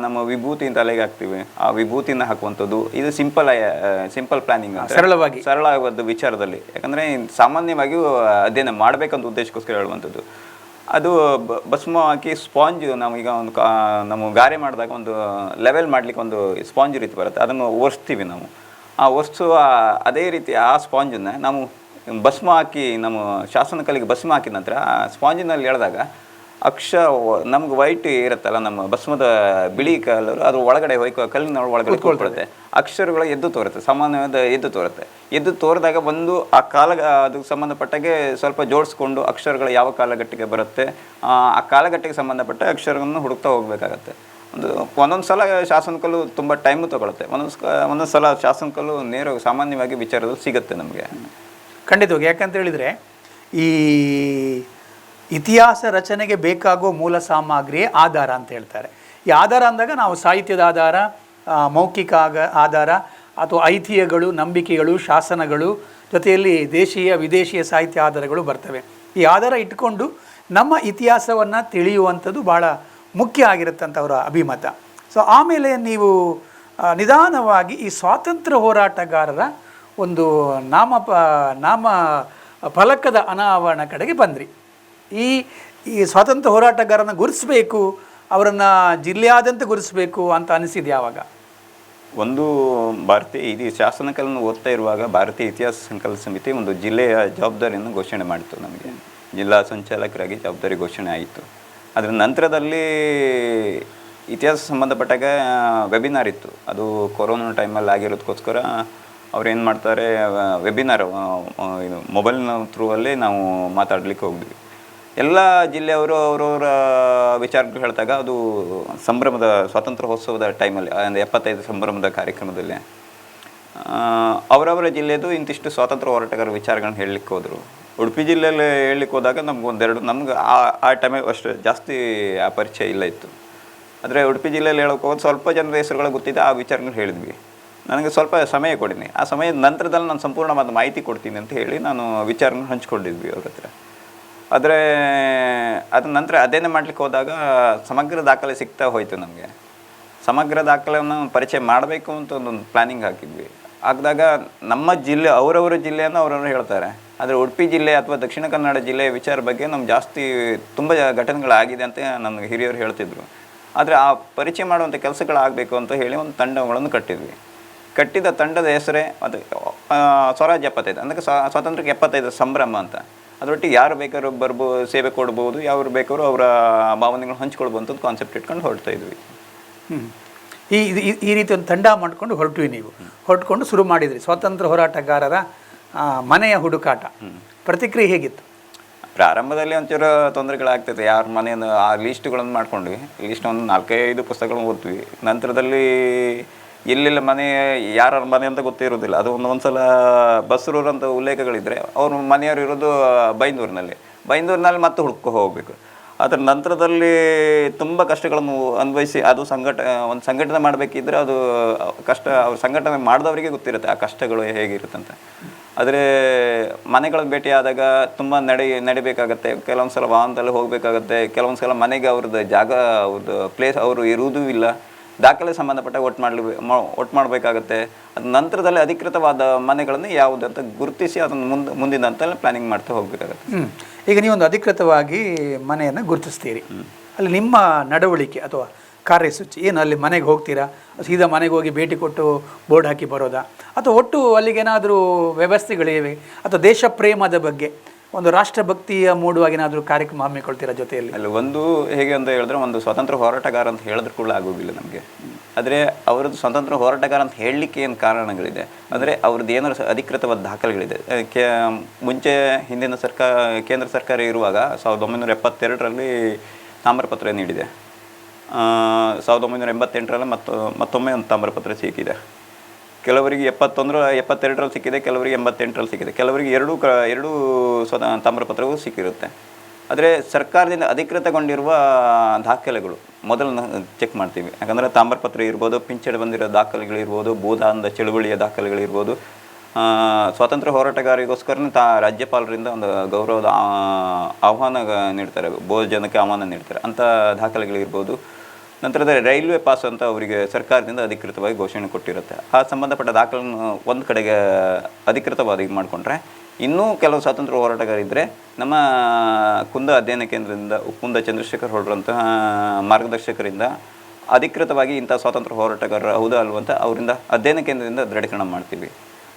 ನಮ್ಮ ವಿಭೂತಿ ತಲೆಗೆ ಹಾಕ್ತೀವಿ. ಆ ವಿಭೂತಿಯನ್ನು ಹಾಕುವಂಥದ್ದು ಇದು ಸಿಂಪಲ್ ಸಿಂಪಲ್ ಪ್ಲಾನಿಂಗ್ ಸರಳವಾಗಿ. ಸರಳವಾದ ವಿಚಾರದಲ್ಲಿ. ಯಾಕಂದರೆ ಸಾಮಾನ್ಯವಾಗಿ ಅಧ್ಯಯನ ಮಾಡಬೇಕಂತ ಉದ್ದೇಶಕ್ಕೋಸ್ಕರ ಹೇಳುವಂಥದ್ದು. ಅದು ಭಸ್ಮ ಹಾಕಿ ಸ್ಪಾಂಜ್ ನಮಗೀಗ ಒಂದು ಕಾ ನಮ್ಮ ಗಾರೆ ಮಾಡಿದಾಗ ಒಂದು ಲೆವೆಲ್ ಮಾಡಲಿಕ್ಕೆ ಒಂದು ಸ್ಪಾಂಜ್ ರೀತಿ ಬರುತ್ತೆ. ಅದನ್ನು ಒರೆಸ್ತೀವಿ ನಾವು. ಆ ಒರೆಸುವ ಅದೇ ರೀತಿ ಆ ಸ್ಪಾಂಜನ್ನು ನಾವು ಭಸ್ಮ ಹಾಕಿ ನಮ್ಮ ಶಾಸನ ಕಲ್ಲಿಗೆ ಭಸ್ಮ ಹಾಕಿದ ನಂತರ ಆ ಸ್ಪಾಂಜಿನಲ್ಲಿ ಎಳೆದಾಗ ಅಕ್ಷ ನಮ್ಗೆ ವೈಟ್ ಇರುತ್ತಲ್ಲ ನಮ್ಮ ಭಸ್ಮದ ಬಿಳಿ ಕಲರ್ ಅದು ಒಳಗಡೆ ಹೋಯ್ಕೋ ಕಲ್ಲಿನ ಒಳಗಡೆ ಕೂತ್ಕೊಳ್ಳುತ್ತೆ ಅಕ್ಷರಗಳು ಎದ್ದು ತೋರುತ್ತೆ ಸಾಮಾನ್ಯವಾದ ಎದ್ದು ತೋರುತ್ತೆ. ಎದ್ದು ತೋರಿದಾಗ ಬಂದು ಆ ಕಾಲ ಅದಕ್ಕೆ ಸಂಬಂಧಪಟ್ಟಾಗೆ ಸ್ವಲ್ಪ ಜೋಡಿಸ್ಕೊಂಡು ಅಕ್ಷರಗಳು ಯಾವ ಕಾಲಘಟ್ಟಕ್ಕೆ ಬರುತ್ತೆ ಆ ಕಾಲಘಟ್ಟಿಗೆ ಕಾಲಘಟ್ಟಕ್ಕೆ ಸಂಬಂಧಪಟ್ಟ ಅಕ್ಷರವನ್ನು ಹುಡುಕ್ತಾ ಹೋಗಬೇಕಾಗತ್ತೆ. ಒಂದು ಒಂದೊಂದು ಸಲ ಶಾಸನಕಲ್ಲು ತುಂಬ ಟೈಮು ತಗೊಳುತ್ತೆ. ಒಂದೊಂದು ಒಂದೊಂದು ಸಲ ಶಾಸನಕಲ್ಲು ನೇರ ಸಾಮಾನ್ಯವಾಗಿ ವಿಚಾರದಲ್ಲಿ ಸಿಗುತ್ತೆ ನಮಗೆ. ಖಂಡಿತವಾಗಿ ಯಾಕಂತ ಹೇಳಿದರೆ, ಈ ಇತಿಹಾಸ ರಚನೆಗೆ ಬೇಕಾಗುವ ಮೂಲ ಸಾಮಗ್ರಿ ಆಧಾರ ಅಂತ ಹೇಳ್ತಾರೆ. ಈ ಆಧಾರ ಅಂದಾಗ ನಾವು ಸಾಹಿತ್ಯದ ಆಧಾರ ಮೌಖಿಕ ಆಗ, ಆಧಾರ ಅಥವಾ ಐತಿಹ್ಯಗಳು, ನಂಬಿಕೆಗಳು, ಶಾಸನಗಳು, ಜೊತೆಯಲ್ಲಿ ದೇಶೀಯ, ವಿದೇಶೀಯ ಸಾಹಿತ್ಯ ಆಧಾರಗಳು ಬರ್ತವೆ. ಈ ಆಧಾರ ಇಟ್ಕೊಂಡು ನಮ್ಮ ಇತಿಹಾಸವನ್ನು ತಿಳಿಯುವಂಥದ್ದು ಭಾಳ ಮುಖ್ಯ ಆಗಿರುತ್ತಂತ ಅವರ ಅಭಿಮತ. ಸೊ ಆಮೇಲೆ ನೀವು ನಿಧಾನವಾಗಿ ಈ ಸ್ವಾತಂತ್ರ್ಯ ಹೋರಾಟಗಾರರ ಒಂದು ನಾಮ ಪ, ನಾಮ ಫಲಕದ ಅನಾವರಣ ಕಡೆಗೆ ಬಂದ್ರಿ. ಈ ಈ ಸ್ವಾತಂತ್ರ್ಯ ಹೋರಾಟಗಾರನ ಗುರುಸ್ಬೇಕು ಅವರನ್ನು ಜಿಲ್ಲೆಯಾದ್ಯಂತ ಗುರುಸ್ಬೇಕು ಅಂತ ಅನಿಸಿದೆ ಯಾವಾಗ ಒಂದು ಭಾರತೀಯ ಇದು ಶಾಸನ ಕಲೆಯನ್ನು ಓದ್ತಾ ಇರುವಾಗ ಭಾರತೀಯ ಇತಿಹಾಸ ಸಂಕಲನ ಸಮಿತಿ ಒಂದು ಜಿಲ್ಲೆಯ ಜವಾಬ್ದಾರಿಯನ್ನು ಘೋಷಣೆ ಮಾಡಿತು ನಮಗೆ. ಜಿಲ್ಲಾ ಸಂಚಾಲಕರಾಗಿ ಜವಾಬ್ದಾರಿ ಘೋಷಣೆ ಆಯಿತು. ಅದರ ನಂತರದಲ್ಲಿ ಇತಿಹಾಸ ಸಂಬಂಧಪಟ್ಟಾಗ ವೆಬಿನಾರ್ ಇತ್ತು ಅದು ಕೊರೋನಾ ಟೈಮಲ್ಲಿ ಆಗಿರೋದಕ್ಕೋಸ್ಕರ ಅವ್ರು ಏನು ಮಾಡ್ತಾರೆ ವೆಬಿನಾರ್ ಇದು ಮೊಬೈಲ್ನ ಥ್ರೂ ಅಲ್ಲಿ ನಾವು ಮಾತಾಡ್ಲಿಕ್ಕೆ ಹೋಗಿದ್ವಿ ಎಲ್ಲ ಜಿಲ್ಲೆಯವರು ಅವರವರ ವಿಚಾರಗಳು ಹೇಳಿದಾಗ ಅದು ಸಂಭ್ರಮದ ಸ್ವಾತಂತ್ರ್ಯೋತ್ಸವದ ಟೈಮಲ್ಲಿ ಒಂದು ಎಪ್ಪತ್ತೈದು ಸಂಭ್ರಮದ ಕಾರ್ಯಕ್ರಮದಲ್ಲಿ. ಅವರವರ ಜಿಲ್ಲೆದು ಇಂತಿಷ್ಟು ಸ್ವಾತಂತ್ರ್ಯ ಹೋರಾಟಗಾರ ವಿಚಾರಗಳನ್ನ ಹೇಳಲಿಕ್ಕೆ ಹೋದರು. ಉಡುಪಿ ಜಿಲ್ಲೆಯಲ್ಲಿ ಹೇಳಲಿಕ್ಕೆ ಹೋದಾಗ ನಮ್ಗೆ ಒಂದೆರಡು, ನಮ್ಗೆ ಆ ಆ ಟೈಮಿಗೆ ಅಷ್ಟು ಜಾಸ್ತಿ ಆ ಪರಿಚಯ ಇಲ್ಲ ಇತ್ತು. ಆದರೆ ಉಡುಪಿ ಜಿಲ್ಲೆಯಲ್ಲಿ ಹೇಳೋಕೆ ಹೋಗೋದು ಸ್ವಲ್ಪ ಜನರ ಹೆಸರುಗಳು ಗೊತ್ತಿದೆ, ಆ ವಿಚಾರಗಳು ಹೇಳಿದ್ವಿ. ನನಗೆ ಸ್ವಲ್ಪ ಸಮಯ ಕೊಡಿನಿ. ಆ ಸಮಯದ ನಂತರದಲ್ಲಿ ನಾನು ಸಂಪೂರ್ಣವಾದ ಮಾಹಿತಿ ಕೊಡ್ತೀನಿ ಅಂತ ಹೇಳಿ ನಾನು ವಿಚಾರನ ಹಂಚ್ಕೊಂಡಿದ್ವಿ ಅವ್ರ ಹತ್ರ. ಆದರೆ, ಅದರ ನಂತರ ಅಧ್ಯಯನ ಮಾಡಲಿಕ್ಕೆ ಹೋದಾಗ ಸಮಗ್ರ ದಾಖಲೆ ಸಿಗ್ತಾ ಹೋಯಿತು ನಮಗೆ. ಸಮಗ್ರ ದಾಖಲೆಯನ್ನು ಪರಿಚಯ ಮಾಡಬೇಕು ಅಂತ ಒಂದು ಪ್ಲಾನಿಂಗ್ ಹಾಕಿದ್ವಿ. ಹಾಕಿದಾಗ ನಮ್ಮ ಜಿಲ್ಲೆ, ಅವರವರ ಜಿಲ್ಲೆಯನ್ನು ಅವರವರು ಹೇಳ್ತಾರೆ. ಆದರೆ ಉಡುಪಿ ಜಿಲ್ಲೆ ಅಥವಾ ದಕ್ಷಿಣ ಕನ್ನಡ ಜಿಲ್ಲೆಯ ವಿಚಾರ ಬಗ್ಗೆ ನಮ್ಗೆ ಜಾಸ್ತಿ ತುಂಬ ಘಟನೆಗಳಾಗಿದೆ ಅಂತ ನನ್ನ ಹಿರಿಯರು ಹೇಳ್ತಿದ್ರು. ಆದರೆ ಆ ಪರಿಚಯ ಮಾಡುವಂಥ ಕೆಲಸಗಳಾಗಬೇಕು ಅಂತ ಹೇಳಿ ಒಂದು ತಂಡಗಳನ್ನು ಕಟ್ಟಿದ್ವಿ. ಕಟ್ಟಿದ ತಂಡದ ಹೆಸರೇ ಅದು ಸ್ವರಾಜ್ ಸ್ವರಾಜ್ಯ ಎಪ್ಪತ್ತೈದು ಅಂದರೆ ಸ್ವಾತಂತ್ರ್ಯಕ್ಕೆ ಎಪ್ಪತ್ತೈದು ಸಂಭ್ರಮ ಅಂತ. ಅದರೊಟ್ಟಿಗೆ ಯಾರು ಬೇಕಾದ್ರೂ ಬರ್ಬೋ ಸೇವೆ ಕೊಡ್ಬೋದು ಯಾರು ಬೇಕಾದ್ರು ಅವರ ಭಾವನೆಗಳು ಹಂಚ್ಕೊಳ್ಬೋದು ಅಂತ ಕಾನ್ಸೆಪ್ಟ್ ಇಟ್ಕೊಂಡು ಹೊರಡ್ತಾ ಇದ್ವಿ. ಈ ಇದು- ಈ- ಈ ರೀತಿ ಒಂದು ತಂಡ ಮಾಡಿಕೊಂಡು ಹೊರಟ್ವಿ ನೀವು. ಹೊರಟ್ಕೊಂಡು ಶುರು ಮಾಡಿದ್ರಿ. ಸ್ವಾತಂತ್ರ್ಯ ಹೋರಾಟಗಾರರ ಮನೆಯ ಹುಡುಕಾಟ. ಪ್ರತಿಕ್ರಿಯೆ ಹೇಗಿತ್ತು? ಪ್ರಾರಂಭದಲ್ಲಿ ಒಂಚೂರು ತೊಂದರೆಗಳಾಗ್ತೈತೆ ಯಾರ ಮನೆಯನ್ನು ಆ ಲೀಸ್ಟ್ಗಳನ್ನು ಮಾಡ್ಕೊಂಡ್ವಿ. ಲೀಸ್ಟ್ ಒಂದು ನಾಲ್ಕೈದು ಪುಸ್ತಕಗಳನ್ನು ಓದ್ತೀವಿ. ನಂತರದಲ್ಲಿ ಎಲ್ಲೆಲ್ಲ ಮನೆ ಯಾರ ಮನೆ ಅಂತ ಗೊತ್ತೇ ಇರೋದಿಲ್ಲ ಅದು ಒಂದು ಒಂದ್ಸಲ ಬಸ್ರೂರಂತ ಅಂತ ಉಲ್ಲೇಖಗಳಿದ್ರೆ ಅವ್ರ ಮನೆಯವರು ಇರೋದು ಬೈಂದೂರಿನಲ್ಲಿ. ಬೈಂದೂರಿನಲ್ಲಿ ಮತ್ತೆ ಹುಡ್ಕೊ ಹೋಗಬೇಕು. ಅದರ ನಂತರದಲ್ಲಿ ತುಂಬ ಕಷ್ಟಗಳನ್ನು ಅನುಭವಿಸಿ ಅದು ಸಂಘಟ, ಒಂದು ಸಂಘಟನೆ ಮಾಡಬೇಕಿದ್ರೆ ಅದು, ಕಷ್ಟ, ಅವ್ರ ಸಂಘಟನೆ ಮಾಡಿದವರಿಗೆ ಗೊತ್ತಿರುತ್ತೆ ಆ ಕಷ್ಟಗಳು ಹೇಗಿರುತ್ತೆ ಅಂತ ಆದರೆ ಮನೆಗಳ ಭೇಟಿಯಾದಾಗ ತುಂಬ ನಡೆ, ನಡಿಬೇಕಾಗತ್ತೆ. ಕೆಲವೊಂದು ಸಲ ವಾಹನದಲ್ಲಿ ಹೋಗಬೇಕಾಗತ್ತೆ. ಕೆಲವೊಂದು ಸಲ ಮನೆಗೆ ಅವ್ರದ್ದು ಜಾಗ, ಅವ್ರದ್ದು ಪ್ಲೇಸ್ ಅವರು ಇರುವುದೂ ಇಲ್ಲ. ದಾಖಲೆ ಸಂಬಂಧಪಟ್ಟ ಒಟ್ಟು ಮಾಡಲಿ ಒಟ್ಟು ಮಾಡಬೇಕಾಗತ್ತೆ. ಅದು ನಂತರದಲ್ಲಿ ಅಧಿಕೃತವಾದ ಮನೆಗಳನ್ನು ಯಾವುದು ಅಂತ ಗುರುತಿಸಿ ಅದನ್ನು ಮುಂದೆ ಮುಂದಿನ ಹಂತದಲ್ಲಿ ಪ್ಲಾನಿಂಗ್ ಮಾಡ್ತಾ ಹೋಗಬೇಕಾಗತ್ತೆ. ಈಗ ನೀವೊಂದು ಅಧಿಕೃತವಾಗಿ ಮನೆಯನ್ನು ಗುರುತಿಸ್ತೀರಿ. ಅಲ್ಲಿ ನಿಮ್ಮ ನಡವಳಿಕೆ ಅಥವಾ ಕಾರ್ಯಸೂಚಿ ಏನು ಅಲ್ಲಿ ಮನೆಗೆ ಹೋಗ್ತೀರಾ? ಸೀದಾ ಮನೆಗೆ ಹೋಗಿ ಭೇಟಿ ಕೊಟ್ಟು ಬೋರ್ಡ್ ಹಾಕಿ ಬರೋದಾ? ಅಥವಾ ಒಟ್ಟು ಅಲ್ಲಿಗೇನಾದರೂ ವ್ಯವಸ್ಥೆಗಳಿವೆ? ಅಥವಾ ದೇಶ ಪ್ರೇಮದ ಬಗ್ಗೆ ಒಂದು ರಾಷ್ಟ್ರಭಕ್ತಿಯ ಮೂಡುವಾಗ ಏನಾದರೂ ಕಾರ್ಯಕ್ರಮ ಹಮ್ಮಿಕೊಳ್ತೀರಾ ಜೊತೆಯಲ್ಲಿ? ಅಲ್ಲಿ, ಒಂದು ಹೇಗೆ ಅಂತ ಹೇಳಿದ್ರೆ ಒಂದು ಸ್ವತಂತ್ರ ಹೋರಾಟಗಾರ ಅಂತ ಹೇಳಿದ್ರು ಕೂಡ ಆಗೋದಿಲ್ಲ ನಮಗೆ. ಆದರೆ ಅವರದ್ದು ಸ್ವತಂತ್ರ ಹೋರಾಟಗಾರ ಅಂತ ಹೇಳಲಿಕ್ಕೆ ಏನು ಕಾರಣಗಳಿದೆ? ಅಂದರೆ ಅವ್ರದ್ದು ಏನಾದ್ರು ಅಧಿಕೃತವಾದ ದಾಖಲೆಗಳಿದೆ. ಕೇ, ಮುಂಚೆ ಹಿಂದಿನ ಸರ್ಕಾರ, ಕೇಂದ್ರ ಸರ್ಕಾರ ಇರುವಾಗ ಸಾವಿರದ ಒಂಬೈನೂರ ಎಪ್ಪತ್ತೆರಡರಲ್ಲಿ ತಾಮ್ರಪತ್ರ ನೀಡಿದೆ. ಸಾವಿರದ ಒಂಬೈನೂರ ಎಂಬತ್ತೆಂಟರಲ್ಲಿ ಮತ್ತು, ಮತ್ತೊಮ್ಮೆ ಒಂದು ತಾಮ್ರಪತ್ರ ಸಿಕ್ಕಿದೆ. ಕೆಲವರಿಗೆ ಎಪ್ಪತ್ತೊಂದರ, ಎಪ್ಪತ್ತೆರಡರಲ್ಲಿ ಸಿಕ್ಕಿದೆ, ಕೆಲವರಿಗೆ ಎಂಬತ್ತೆಂಟರಲ್ಲಿ ಸಿಕ್ಕಿದೆ. ಕೆಲವರಿಗೆ ಎರಡೂ ಕ, ಎರಡೂ ಸ್ವತ ತಾಮ್ರಪತ್ರವೂ ಸಿಕ್ಕಿರುತ್ತೆ. ಆದರೆ ಸರ್ಕಾರದಿಂದ ಅಧಿಕೃತಗೊಂಡಿರುವ ದಾಖಲೆಗಳು, ಮೊದಲು ಚೆಕ್ ಮಾಡ್ತೀವಿ. ಯಾಕಂದರೆ ತಾಮ್ರಪತ್ರ ಇರ್ಬೋದು, ಪಿಂಚಣಿ ಬಂದಿರೋ ದಾಖಲೆಗಳಿರ್ಬೋದು ಭೂದಾನದ ಚಳುವಳಿಯ ದಾಖಲೆಗಳಿರ್ಬೋದು ಸ್ವಾತಂತ್ರ್ಯ ಹೋರಾಟಗಾರರಿಗೋಸ್ಕರನೇ ತಾ, ರಾಜ್ಯಪಾಲರಿಂದ ಒಂದು ಗೌರವದ ಆಹ್ವಾನ ನೀಡ್ತಾರೆ ಬಹುಜನಕ್ಕೆ ಆಹ್ವಾನ ನೀಡ್ತಾರೆ. ಅಂಥ ದಾಖಲೆಗಳಿರ್ಬೋದು ನಂತರದ ರೈಲ್ವೆ ಪಾಸ್ ಅಂತ ಅವರಿಗೆ ಸರ್ಕಾರದಿಂದ ಅಧಿಕೃತವಾಗಿ ಘೋಷಣೆ ಕೊಟ್ಟಿರುತ್ತೆ. ಆ ಸಂಬಂಧಪಟ್ಟ ದಾಖಲೆಯನ್ನು ಒಂದು ಕಡೆಗೆ ಅಧಿಕೃತವಾಗಿ ಮಾಡಿಕೊಂಡ್ರೆ, ಇನ್ನೂ ಕೆಲವು ಸ್ವಾತಂತ್ರ್ಯ ಹೋರಾಟಗಾರಿದ್ದರೆ ನಮ್ಮ ಕುಂದ ಅಧ್ಯಯನ ಕೇಂದ್ರದಿಂದ ಕುಂದ ಚಂದ್ರಶೇಖರ್ ಹೊರಡ್ರಂತಹ ಮಾರ್ಗದರ್ಶಕರಿಂದ ಅಧಿಕೃತವಾಗಿ ಇಂಥ ಸ್ವಾತಂತ್ರ್ಯ ಹೋರಾಟಗಾರರು ಹೌದಾ ಅಲ್ವಂತ ಅವರಿಂದ ಅಧ್ಯಯನ ಕೇಂದ್ರದಿಂದ ದೃಢೀಕರಣ ಮಾಡ್ತೀವಿ.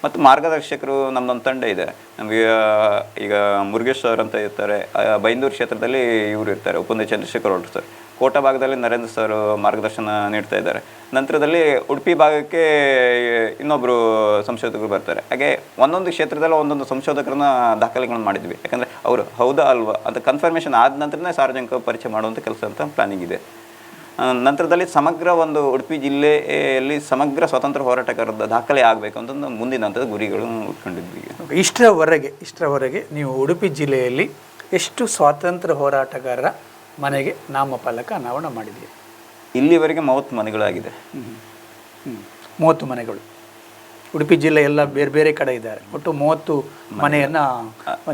ಮತ್ತು ಮಾರ್ಗದರ್ಶಕರು ನಮ್ಮದೊಂದು ತಂಡ ಇದೆ. ನಮಗೆ ಈಗ ಮುರುಗೇಶ್ ಸರ್ ಅಂತ ಇರ್ತಾರೆ. ಬೈಂದೂರು ಕ್ಷೇತ್ರದಲ್ಲಿ ಇವರು ಇರ್ತಾರೆ ಉಪಂದ ಚಂದ್ರಶೇಖರ್ ಹೊರಟು ಸರ್. ಕೋಟ ಭಾಗದಲ್ಲಿ ನರೇಂದ್ರ ಸರ್ ಮಾರ್ಗದರ್ಶನ ನೀಡ್ತಾ ಇದ್ದಾರೆ. ನಂತರದಲ್ಲಿ ಉಡುಪಿ ಭಾಗಕ್ಕೆ ಇನ್ನೊಬ್ಬರು ಸಂಶೋಧಕರು ಬರ್ತಾರೆ. ಹಾಗೆ ಒಂದೊಂದು ಕ್ಷೇತ್ರದಲ್ಲಿ ಒಂದೊಂದು ಸಂಶೋಧಕರನ್ನ ದಾಖಲೆಗಳನ್ನು ಮಾಡಿದ್ವಿ. ಯಾಕಂದರೆ ಅವರು ಹೌದಾ ಅಲ್ವಾ? ಅದು ಕನ್ಫರ್ಮೇಷನ್ ಆದ ನಂತರನೇ ಸಾರ್ವಜನಿಕ ಪರಿಚಯ ಮಾಡುವಂಥ ಕೆಲಸ ಅಂತ ಪ್ಲಾನಿಂಗ್ ಇದೆ. ನಂತರದಲ್ಲಿ ಸಮಗ್ರ ಒಂದು ಉಡುಪಿ ಜಿಲ್ಲೆಯಲ್ಲಿ ಸಮಗ್ರ ಸ್ವತಂತ್ರ ಹೋರಾಟಗಾರರ ದಾಖಲೆ ಆಗಬೇಕು ಅಂತ ಮುಂದಿನ ಹಂತದ ಗುರಿಗಳು ಉಟ್ಕೊಂಡಿದ್ವಿ ಇಷ್ಟರವರೆಗೆ ಇಷ್ಟರವರೆಗೆ ನೀವು ಉಡುಪಿ ಜಿಲ್ಲೆಯಲ್ಲಿ ಎಷ್ಟು ಸ್ವಾತಂತ್ರ್ಯ ಹೋರಾಟಗಾರರ ಮನೆಗೆ ನಾಮಫಲಕ ಅನಾವರಣ ಮಾಡಿದ್ದೀರಿ ಇಲ್ಲಿವರೆಗೆ ಮೂವತ್ತು ಮನೆಗಳಾಗಿದೆ. ಮೂವತ್ತು ಮನೆಗಳು. ಉಡುಪಿ ಜಿಲ್ಲೆ ಎಲ್ಲ ಬೇರೆ ಬೇರೆ ಕಡೆ ಇದ್ದಾರೆ. ಒಟ್ಟು ಮೂವತ್ತು ಮನೆಯನ್ನು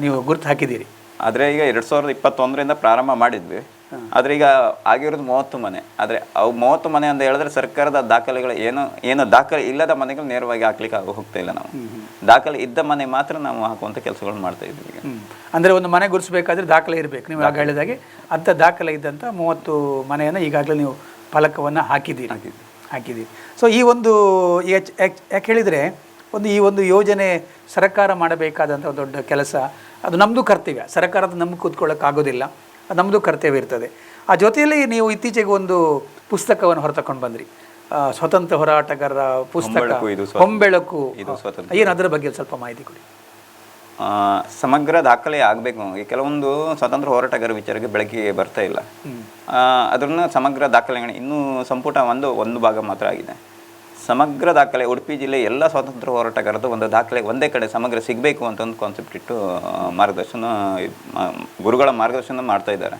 ನೀವು ಗುರುತು ಹಾಕಿದ್ದೀರಿ. ಆದರೆ ಈಗ ಎರಡು ಸಾವಿರದ ಇಪ್ಪತ್ತೊಂದರಿಂದ ಪ್ರಾರಂಭ ಮಾಡಿದ್ವಿ. ಆದರೆ ಈಗ ಆಗಿರೋದು ಮೂವತ್ತು ಮನೆ. ಆದರೆ ಅವು ಮೂವತ್ತು ಮನೆ ಅಂತ ಹೇಳಿದ್ರೆ ಸರ್ಕಾರದ ದಾಖಲೆಗಳು ಏನು ಏನು ದಾಖಲೆ ಇಲ್ಲದ ಮನೆಗಳು ನೇರವಾಗಿ ಹಾಕ್ಲಿಕ್ಕೆ ಆಗ ಹೋಗ್ತಾ ಇಲ್ಲ ನಾವು. ದಾಖಲೆ ಇದ್ದ ಮನೆ ಮಾತ್ರ ನಾವು ಹಾಕುವಂಥ ಕೆಲಸಗಳು ಮಾಡ್ತಾ ಇದ್ವಿ ಈಗ. ಅಂದರೆ ಒಂದು ಮನೆ ಗುರುತಿಸಬೇಕಾದ್ರೆ ದಾಖಲೆ ಇರಬೇಕು. ನೀವು ಆಗ ಹೇಳಿದಾಗೆ ಅಂಥ ದಾಖಲೆ ಇದ್ದಂಥ ಮೂವತ್ತು ಮನೆಯನ್ನು ಈಗಾಗಲೇ ನೀವು ಫಲಕವನ್ನು ಹಾಕಿದ್ದೀರಿ. ಹಾಕಿದ್ದೀರಿ. ಸೊ ಈ ಒಂದು ಯಾಕ್- ಹೇಳಿದರೆ ಒಂದು ಈ ಒಂದು ಯೋಜನೆ ಸರ್ಕಾರ ಮಾಡಬೇಕಾದಂಥ ಒಂದು ದೊಡ್ಡ ಕೆಲಸ. ಅದು ನಮ್ಮದು ಕರ್ತವ್ಯ. ಸರ್ಕಾರದ ನಮ್ಗೆ ಕೂತ್ಕೊಳ್ಳೋಕ್ಕಾಗೋದಿಲ್ಲ. ನಮ್ಮದು ಕರ್ತವ್ಯ ಇರ್ತದೆ. ಆ ಜೊತೆಯಲ್ಲಿ ನೀವು ಇತ್ತೀಚೆಗೆ ಒಂದು ಪುಸ್ತಕವನ್ನು ಹೊರತಕೊಂಡು ಬಂದ್ರಿ. ಸ್ವತಂತ್ರ ಹೋರಾಟಗಾರರ ಪುಸ್ತಕ ಹೊಂಬೆಳಕು ಇದು ಸ್ವ- ಇದು ಸ್ವತಂತ್ರ. ಏನು ಅದರ ಬಗ್ಗೆ ಸ್ವಲ್ಪ ಮಾಹಿತಿ ಕೊಡಿ? ಆ, ಸಮಗ್ರ ದಾಖಲೆ ಆಗಬೇಕು ಈ ಕೆಲವೊಂದು ಸ್ವತಂತ್ರ ಹೋರಾಟಗಾರ ವಿಚಾರಕ್ಕೆ ಬೆಳಕಿಗೆ ಬರ್ತಾ ಇಲ್ಲ. ಆ, ಅದನ್ನ ಸಮಗ್ರ ದಾಖಲೆಗಳು ಇನ್ನೂ ಸಂಪುಟ ಒಂದು ಒಂದು ಭಾಗ ಮಾತ್ರ ಆಗಿದೆ. ಸಮಗ್ರ ದಾಖಲೆ, ಉಡುಪಿ ಜಿಲ್ಲೆ ಎಲ್ಲ ಸ್ವಾತಂತ್ರ್ಯ ಹೋರಾಟಗಾರದ್ದು ಒಂದು ದಾಖಲೆ ಒಂದೇ ಕಡೆ ಸಮಗ್ರ ಸಿಗಬೇಕು ಅಂತ ಒಂದು ಕಾನ್ಸೆಪ್ಟ್ ಇಟ್ಟು ಮಾರ್ಗದರ್ಶನ ಗುರುಗಳ ಮಾರ್ಗದರ್ಶನ ಮಾಡ್ತಾ ಇದ್ದಾರೆ.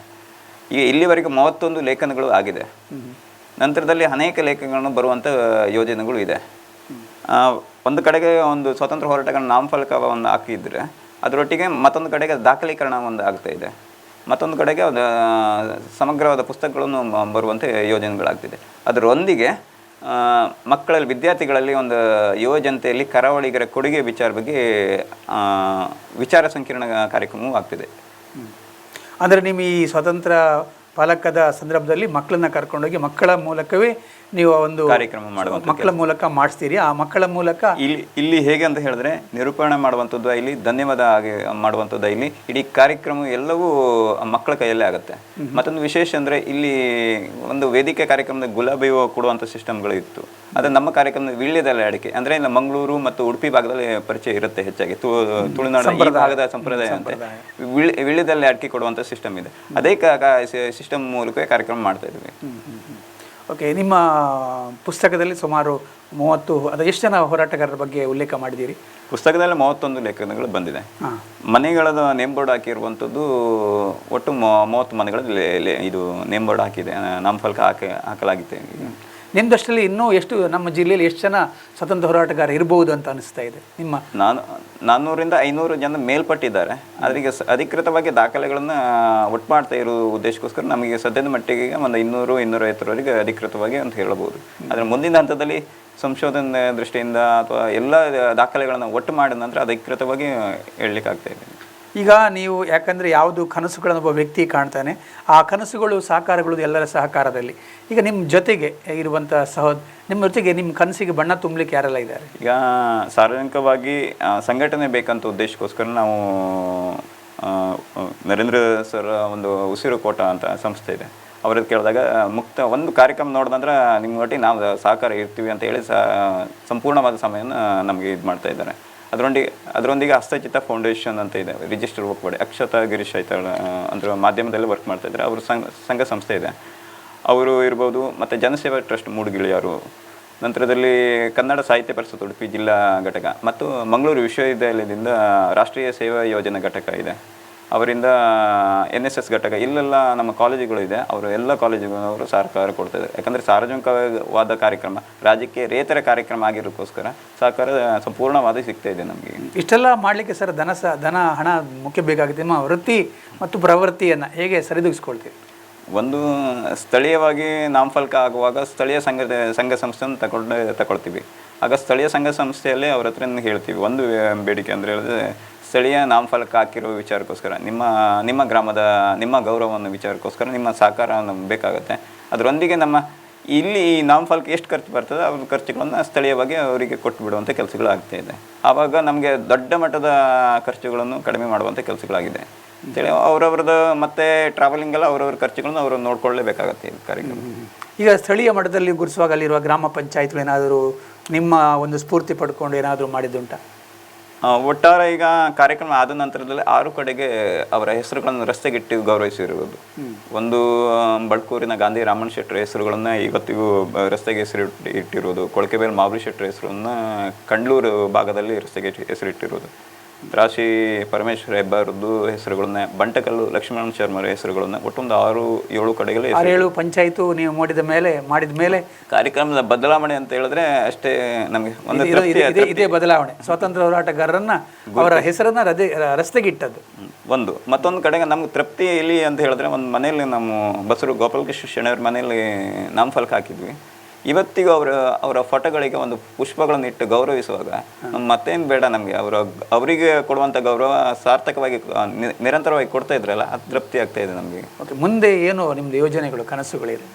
ಈಗ ಇಲ್ಲಿವರೆಗೆ ಮೂವತ್ತೊಂದು ಲೇಖನಗಳು ಆಗಿದೆ. ನಂತರದಲ್ಲಿ ಅನೇಕ ಲೇಖನಗಳನ್ನು ಬರುವಂಥ ಯೋಜನೆಗಳು ಇದೆ. ಒಂದು ಕಡೆಗೆ ಒಂದು ಸ್ವಾತಂತ್ರ್ಯ ಹೋರಾಟಗಾರ ನಾಮಫಲಕವನ್ನು ಹಾಕಿದ್ರೆ, ಅದರೊಟ್ಟಿಗೆ ಮತ್ತೊಂದು ಕಡೆಗೆ ದಾಖಲೀಕರಣ ಒಂದು ಆಗ್ತಾ ಇದೆ. ಮತ್ತೊಂದು ಕಡೆಗೆ ಸಮಗ್ರವಾದ ಪುಸ್ತಕಗಳನ್ನು ಬರುವಂಥ ಯೋಜನೆಗಳಾಗ್ತಿದೆ. ಅದರೊಂದಿಗೆ ಮಕ್ಕಳಲ್ಲಿ, ವಿದ್ಯಾರ್ಥಿಗಳಲ್ಲಿ ಒಂದು ಯುವ ಜನತೆಯಲ್ಲಿ ಕರಾವಳಿಗರ ಕೊಡುಗೆ ವಿಚಾರ ಬಗ್ಗೆ ವಿಚಾರ ಸಂಕಿರಣ ಕಾರ್ಯಕ್ರಮವೂ ಆಗ್ತಿದೆ. ಅಂದರೆ ನಿಮ್ಮ ಈ ಸ್ವತಂತ್ರ ಫಲಕದ ಸಂದರ್ಭದಲ್ಲಿ ಮಕ್ಕಳನ್ನ ಕರ್ಕೊಂಡೋಗಿ ಮಕ್ಕಳ ಮೂಲಕವೇ ನೀವು ಒಂದು ಕಾರ್ಯಕ್ರಮ ಮಾಡುವಂಥ ಮಕ್ಕಳ ಮೂಲಕ ಮಾಡಿಸ್ತೀರಿ. ಆ ಮಕ್ಕಳ ಮೂಲಕ ಇಲ್ಲಿ ಇಲ್ಲಿ ಹೇಗೆ ಅಂತ ಹೇಳಿದ್ರೆ ನಿರೂಪಣೆ ಮಾಡುವಂಥದ್ದು ಇಲ್ಲಿ ಧನ್ಯವಾದ ಆಗಿ ಮಾಡುವಂಥದ್ದು ಇಲ್ಲಿ ಇಡೀ ಕಾರ್ಯಕ್ರಮ ಎಲ್ಲವೂ ಮಕ್ಕಳ ಕೈಯಲ್ಲೇ ಆಗುತ್ತೆ. ಮತ್ತೊಂದು ವಿಶೇಷ ಅಂದರೆ ಇಲ್ಲಿ ಒಂದು ವೇದಿಕೆ ಕಾರ್ಯಕ್ರಮದ ಗುಲಾಬಿ ಹೂವು ಕೊಡುವಂಥ ಸಿಸ್ಟಮ್ಗಳು ಇತ್ತು. ಅದು ನಮ್ಮ ಕಾರ್ಯಕ್ರಮದ ವಿಳ್ಯದಲ್ಲಿ ಅಡಿಕೆ. ಅಂದರೆ ಇಲ್ಲ ಮಂಗಳೂರು ಮತ್ತು ಉಡುಪಿ ಭಾಗದಲ್ಲಿ ಪರಿಚಯ ಇರುತ್ತೆ ಹೆಚ್ಚಾಗಿ. ತು ತುಳುನಾಡು ಈ ಭಾಗದ ಸಂಪ್ರದಾಯ ಅಂತ. ವಿಳ್ಯ ವೀಳ್ಯದೆಲೆ ಅಡಿಕೆ ಕೊಡುವಂಥ ಸಿಸ್ಟಮ್ ಇದೆ. ಅದೇ ಸಿಸ್ಟಮ್ ಮೂಲಕ ಕಾರ್ಯಕ್ರಮ ಮಾಡ್ತಾ ಇದ್ವಿ ಓಕೆ ನಿಮ್ಮ ಪುಸ್ತಕದಲ್ಲಿ ಸುಮಾರು ಮೂವತ್ತು ಅದು ಎಷ್ಟು ಜನ ಹೋರಾಟಗಾರರ ಬಗ್ಗೆ ಉಲ್ಲೇಖ ಮಾಡಿದ್ದೀರಿ? ಪುಸ್ತಕದಲ್ಲಿ ಮೂವತ್ತೊಂದು ಲೇಖನಗಳು ಬಂದಿದೆ. ಮನೆಗಳ ಮನೆಗಳದ ನೇಮ್ ಬೋರ್ಡ್ ಹಾಕಿರುವಂಥದ್ದು ಒಟ್ಟು ಮೂವತ್ತು ಮನೆಗಳಲ್ಲಿ ಇದು ನೇಮ್ ಬೋರ್ಡ್ ಹಾಕಿದೆ. ನಮ್ಮ ನಾಮಫಲಕ ಹಾಕಿ ಹಾಕಲಾಗಿದೆ ನಿಮ್ದಷ್ಟರಲ್ಲಿ ಇನ್ನೂ ಎಷ್ಟು, ನಮ್ಮ ಜಿಲ್ಲೆಯಲ್ಲಿ ಎಷ್ಟು ಜನ ಸ್ವತಂತ್ರ ಹೋರಾಟಗಾರ ಇರಬಹುದು ಅಂತ ಅನಿಸ್ತಾ ಇದೆ? ನಿಮ್ಮ ನಾನು, ನಾನ್ನೂರಿಂದ ಐನೂರು ಜನ ಮೇಲ್ಪಟ್ಟಿದ್ದಾರೆ. ಅದರಿಗೆ ಅಧಿಕೃತವಾಗಿ ದಾಖಲೆಗಳನ್ನು ಒಟ್ಟು ಮಾಡ್ತಾ ಇರೋ ಉದ್ದೇಶಕ್ಕೋಸ್ಕರ ನಮಗೆ ಸದ್ಯದ ಮಟ್ಟಿಗೆ ಒಂದು ಇನ್ನೂರು, ಇನ್ನೂರೈವತ್ತರವರೆಗೆ ಅಧಿಕೃತವಾಗಿ ಅಂತ ಹೇಳಬಹುದು ಆದರೆ ಮುಂದಿನ ಹಂತದಲ್ಲಿ ಸಂಶೋಧನೆ ದೃಷ್ಟಿಯಿಂದ ಅಥವಾ ಎಲ್ಲ ದಾಖಲೆಗಳನ್ನು ಒಟ್ಟು ಮಾಡಿದ ನಂತರ ಅಧಿಕೃತವಾಗಿ ಹೇಳಲಿಕ್ಕೆ ಆಗ್ತಾ ಇದೆ. ಈಗ ನೀವು ಯಾಕಂದರೆ ಯಾವುದು ಕನಸುಗಳನ್ನು ಒಬ್ಬ ವ್ಯಕ್ತಿ ಕಾಣ್ತಾನೆ, ಆ ಕನಸುಗಳು ಸಾಕಾರಗಳು ಎಲ್ಲರ ಸಹಕಾರದಲ್ಲಿ. ಈಗ ನಿಮ್ಮ ಜೊತೆಗೆ ಇರುವಂಥ ಸಹ ನಿಮ್ಮ ಜೊತೆಗೆ ನಿಮ್ಮ ಕನಸಿಗೆ ಬಣ್ಣ ತುಂಬಲಿಕ್ಕೆ ಯಾರೆಲ್ಲ ಇದ್ದಾರೆ? ಈಗ ಸಾರ್ವಜನಿಕವಾಗಿ ಸಂಘಟನೆ ಬೇಕಂತ ಉದ್ದೇಶಕ್ಕೋಸ್ಕರ ನಾವು ನರೇಂದ್ರ ಸರ್ ಒಂದು ಉಸಿರು ಕೋಟ ಅಂತ ಸಂಸ್ಥೆ ಇದೆ. ಅವ್ರದ್ದು ಕೇಳಿದಾಗ ಮುಕ್ತ ಒಂದು ಕಾರ್ಯಕ್ರಮ ನೋಡಿದಂದ್ರೆ ನಿಮ್ಮ ಒಟ್ಟಿಗೆ ನಾವು ಸಹಕಾರ ಇರ್ತೀವಿ ಅಂತ ಹೇಳಿ ಸಂಪೂರ್ಣವಾದ ಸಮಯನ ನಮಗೆ ಇದು ಮಾಡ್ತಾ ಇದ್ದಾರೆ. ಅದರೊಂದಿಗೆ ಅದರೊಂದಿಗೆ ಹಸ್ತಚಿತ್ತ ಫೌಂಡೇಶನ್ ಅಂತ ಇದೆ, ರಿಜಿಸ್ಟರ್ ವರ್ಕ್ ಮಾಡಿ. ಅಕ್ಷತಾ ಗಿರೀಶ್ ಐತಾಳ ಅಂದರೆ ಮಾಧ್ಯಮದಲ್ಲಿ ವರ್ಕ್ ಮಾಡ್ತಾ ಇದ್ದಾರೆ. ಅವರು ಸಂಘ ಸಂಘ ಸಂಸ್ಥೆ ಇದೆ. ಅವರು ಇರ್ಬೋದು, ಮತ್ತು ಜನಸೇವಾ ಟ್ರಸ್ಟ್ ಮೂಡುಗಿಳಿಯವರು ನಂತರದಲ್ಲಿ ಕನ್ನಡ ಸಾಹಿತ್ಯ ಪರಿಷತ್ ಉಡುಪಿ ಜಿಲ್ಲಾ ಘಟಕ. ಮತ್ತು ಮಂಗಳೂರು ವಿಶ್ವವಿದ್ಯಾಲಯದಿಂದ ರಾಷ್ಟ್ರೀಯ ಸೇವಾ ಯೋಜನಾ ಘಟಕ ಇದೆ. ಅವರಿಂದ ಎನ್ ಎಸ್ ಎಸ್ ಘಟಕ ಇಲ್ಲೆಲ್ಲ ನಮ್ಮ ಕಾಲೇಜುಗಳು ಇದೆ. ಅವರು ಎಲ್ಲ ಕಾಲೇಜುಗಳವರು ಸಹಕಾರ ಕೊಡ್ತಾ ಇದ್ದಾರೆ ಯಾಕಂದರೆ ಸಾರ್ವಜನಿಕವಾದ ಕಾರ್ಯಕ್ರಮ ರಾಜ್ಯಕ್ಕೆ ರೇತರ ಕಾರ್ಯಕ್ರಮ ಆಗಿರೋಕ್ಕೋಸ್ಕರ ಸಹಕಾರ ಸಂಪೂರ್ಣವಾದ ಸಿಗ್ತಾ ಇದೆ ನಮಗೆ. ಇಷ್ಟೆಲ್ಲ ಮಾಡಲಿಕ್ಕೆ ಸರ್ ಧನ ಸ ಧನ ಹಣ ಮುಖ್ಯ ಬೇಕಾಗುತ್ತೆ. ನಿಮ್ಮ ವೃತ್ತಿ ಮತ್ತು ಪ್ರವೃತ್ತಿಯನ್ನು ಹೇಗೆ ಸರಿದೂಗಿಸ್ಕೊಳ್ತೀವಿ ಒಂದು ಸ್ಥಳೀಯವಾಗಿ ನಾಮಫಲಕ ಆಗುವಾಗ ಸ್ಥಳೀಯ ಸಂಘ ಸಂಘ ಸಂಸ್ಥೆಯನ್ನು ತಗೊಂಡು ತಗೊಳ್ತೀವಿ. ಆಗ ಸ್ಥಳೀಯ ಸಂಘ ಸಂಸ್ಥೆಯಲ್ಲೇ ಅವ್ರ ಹತ್ರ ಹೇಳ್ತೀವಿ. ಒಂದು ಬೇಡಿಕೆ ಅಂದರೆ ಹೇಳಿದ್ರೆ ಸ್ಥಳೀಯ ನಾಮಫಲಕ ಹಾಕಿರೋ ವಿಚಾರಕ್ಕೋಸ್ಕರ, ನಿಮ್ಮ ನಿಮ್ಮ ಗ್ರಾಮದ, ನಿಮ್ಮ ಗೌರವವನ್ನು ವಿಚಾರಕ್ಕೋಸ್ಕರ ನಿಮ್ಮ ಸಹಕಾರ ಬೇಕಾಗುತ್ತೆ. ಅದರೊಂದಿಗೆ ನಮ್ಮ ಇಲ್ಲಿ ನಾಮಫಲಕ ಎಷ್ಟು ಖರ್ಚು ಬರ್ತದೆ ಅವ್ರ ಖರ್ಚುಗಳನ್ನು ಸ್ಥಳೀಯವಾಗಿ ಅವರಿಗೆ ಕೊಟ್ಟು ಬಿಡುವಂಥ ಕೆಲಸಗಳು ಆಗ್ತಾ ಇದೆ. ಆವಾಗ ನಮಗೆ ದೊಡ್ಡ ಮಟ್ಟದ ಖರ್ಚುಗಳನ್ನು ಕಡಿಮೆ ಮಾಡುವಂಥ ಕೆಲಸಗಳಾಗಿದೆ. ಅಂತೇಳಿ ಅವರವ್ರದ್ದು ಮತ್ತೆ ಟ್ರಾವೆಲಿಂಗ್ ಎಲ್ಲ ಅವ್ರವ್ರ ಖರ್ಚುಗಳನ್ನು ಅವರು ನೋಡ್ಕೊಳ್ಳೇಬೇಕಾಗತ್ತೆ ಈ ಕಾರ್ಯಕ್ರಮ. ಈಗ ಸ್ಥಳೀಯ ಮಟ್ಟದಲ್ಲಿ ಗುರುಸುವಾಗ ಅಲ್ಲಿರುವ ಗ್ರಾಮ ಪಂಚಾಯತ್ಗಳು ಏನಾದರೂ ನಿಮ್ಮ ಒಂದು ಸ್ಫೂರ್ತಿ ಪಡ್ಕೊಂಡು ಏನಾದರೂ ಮಾಡಿದ್ದುಂಟಾ? ಒಟ್ಟಾರೆ ಈಗ ಕಾರ್ಯಕ್ರಮ ಆದ ನಂತರದಲ್ಲಿ ಆರು ಕಡೆಗೆ ಅವರ ಹೆಸರುಗಳನ್ನು ರಸ್ತೆಗಿಟ್ಟು ಗೌರವಿಸಿರುವುದು. ಒಂದು ಬಳ್ಕೂರಿನ ಗಾಂಧಿ ರಾಮನ್ ಶೆಟ್ಟರ ಹೆಸರುಗಳನ್ನ ಇವತ್ತಿಗೂ ರಸ್ತೆಗೆ ಹೆಸರು ಇಟ್- ಇಟ್ಟಿರುವುದು. ಕೊಳಕೆಬೇಲ್ ಮಾಬಲಿ ಶೆಟ್ಟರ ಹೆಸರನ್ನ ಕಂಡ್ಲೂರು ಭಾಗದಲ್ಲಿ ರಸ್ತೆಗೆ ಹೆಸರಿಟ್ಟಿರುವುದು ರಾಶಿ ಪರಮೇಶ್ವರ ಹೆಬ್ಬಾರದ್ದು ಹೆಸರುಗಳನ್ನ ಬಂಟಕಲ್ಲು ಲಕ್ಷ್ಮಣ ಶರ್ಮರ ಹೆಸರುಗಳನ್ನ ಒಟ್ಟೊಂದು ಆರು ಏಳು ಕಡೆಗಳು ಏಳು ಆರೇಳು ಪಂಚಾಯಿತು ನೀವು ಮಾಡಿದ ಮೇಲೆ ಮಾಡಿದ ಮೇಲೆ ಕಾರ್ಯಕ್ರಮದ ಬದಲಾವಣೆ ಅಂತ ಹೇಳಿದ್ರೆ ಅಷ್ಟೇ ನಮಗೆ ಒಂದು ಇದು- ಬದಲಾವಣೆ. ಸ್ವಾತಂತ್ರ್ಯ ಹೋರಾಟಗಾರರನ್ನ ಅವರ ಹೆಸರನ್ನ ರದೆ ರಸ್ತೆಗಿಟ್ಟದ್ದು. ಹ್ಮ್. ಒಂದು. ಮತ್ತೊಂದು ಕಡೆಗೆ ನಮ್ಗೆ ತೃಪ್ತಿ ಇಲ್ಲಿ ಅಂತ ಹೇಳಿದ್ರೆ ಒಂದು ಮನೆಯಲ್ಲಿ ನಮ್ಮ ಬಸರು ಗೋಪಾಲಕೃಷ್ಣ ಶೆಣವ್ರ ಮನೆಯಲ್ಲಿ ನಾಮಫಲಕ ಹಾಕಿದ್ವಿ. ಇವತ್ತಿಗೂ ಅವರ ಅವರ ಫೋಟೋಗಳಿಗೆ ಒಂದು ಪುಷ್ಪಗಳನ್ನು ಇಟ್ಟು ಗೌರವಿಸುವಾಗ ಮತ್ತೇನು ಬೇಡ ನಮಗೆ. ಅವರ ಅವರಿಗೆ ಕೊಡುವಂಥ ಗೌರವ ಸಾರ್ಥಕವಾಗಿ ನಿರಂತರವಾಗಿ ಕೊಡ್ತಾ ಇದ್ರಲ್ಲ ಅದು ತೃಪ್ತಿ ಆಗ್ತಾ ಇದೆ ನಮಗೆ. ಓಕೆ ಮುಂದೆ ಏನು ನಿಮ್ಮದು ಯೋಜನೆಗಳು ಕನಸುಗಳಿವೆ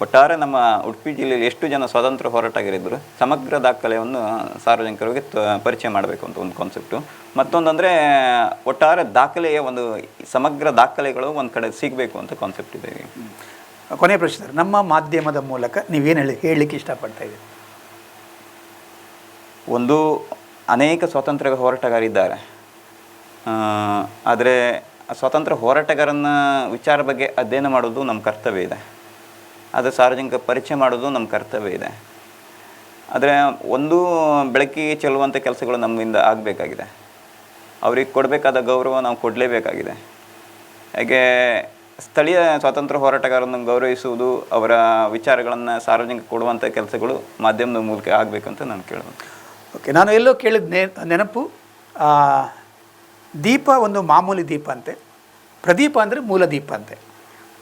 ಒಟ್ಟಾರೆ ನಮ್ಮ ಉಡುಪಿ ಜಿಲ್ಲೆಯಲ್ಲಿ ಎಷ್ಟು ಜನ ಸ್ವಾತಂತ್ರ್ಯ ಹೋರಾಟಗಾರಿದ್ರು ಸಮಗ್ರ ದಾಖಲೆಯನ್ನು ಸಾರ್ವಜನಿಕರಿಗೆ ತ- ಪರಿಚಯ ಮಾಡಬೇಕು ಅಂತ ಒಂದು ಕಾನ್ಸೆಪ್ಟು ಮತ್ತೊಂದಂದರೆ ಒಟ್ಟಾರೆ ದಾಖಲೆಯ ಒಂದು ಸಮಗ್ರ ದಾಖಲೆಗಳು ಒಂದು ಕಡೆ ಸಿಗಬೇಕು ಅಂತ ಕಾನ್ಸೆಪ್ಟ್ ಇದೆ. ಕೊನೆಯ ಪ್ರಶ್ನೆ. ನಮ್ಮ ಮಾಧ್ಯಮದ ಮೂಲಕ ನೀವೇನು ಹೇಳಿ, ಹೇಳಲಿಕ್ಕೆ ಇಷ್ಟಪಡ್ತಾ ಇದ್ದೀರಿ? ಒಂದು ಅನೇಕ ಸ್ವಾತಂತ್ರ್ಯ ಹೋರಾಟಗಾರಿದ್ದಾರೆ. ಆದರೆ ಸ್ವಾತಂತ್ರ್ಯ ಹೋರಾಟಗಾರನ ವಿಚಾರ ಬಗ್ಗೆ ಅಧ್ಯಯನ ಮಾಡೋದು ನಮ್ಮ ಕರ್ತವ್ಯ ಇದೆ. ಅದು ಸಾರ್ವಜನಿಕ ಪರಿಚಯ ಮಾಡೋದು ನಮ್ಮ ಕರ್ತವ್ಯ ಇದೆ. ಆದರೆ ಒಂದು ಬೆಳಕಿಗೆ ಚೆಲ್ಲುವಂಥ ಕೆಲಸಗಳು ನಮ್ಮಿಂದ ಆಗಬೇಕಾಗಿದೆ. ಅವ್ರಿಗೆ ಕೊಡಬೇಕಾದ ಗೌರವ ನಾವು ಕೊಡಲೇಬೇಕಾಗಿದೆ. ಹಾಗೆ ಸ್ಥಳೀಯ ಸ್ವಾತಂತ್ರ್ಯ ಹೋರಾಟಗಾರರನ್ನು ಗೌರವಿಸುವುದು ಅವರ ವಿಚಾರಗಳನ್ನು ಸಾರ್ವಜನಿಕ ಕೊಡುವಂಥ ಕೆಲಸಗಳು ಮಾಧ್ಯಮದ ಮೂಲಕ ಆಗಬೇಕಂತ ನಾನು ಕೇಳೋದು ಓಕೆ ನಾನು ಎಲ್ಲೋ ಕೇಳಿದ ನೆ, ನೆನಪು ದೀಪ ಒಂದು ಮಾಮೂಲಿ ದೀಪ ಅಂತೆ. ಪ್ರದೀಪ ಅಂದರೆ ಮೂಲ ದೀಪ ಅಂತೆ.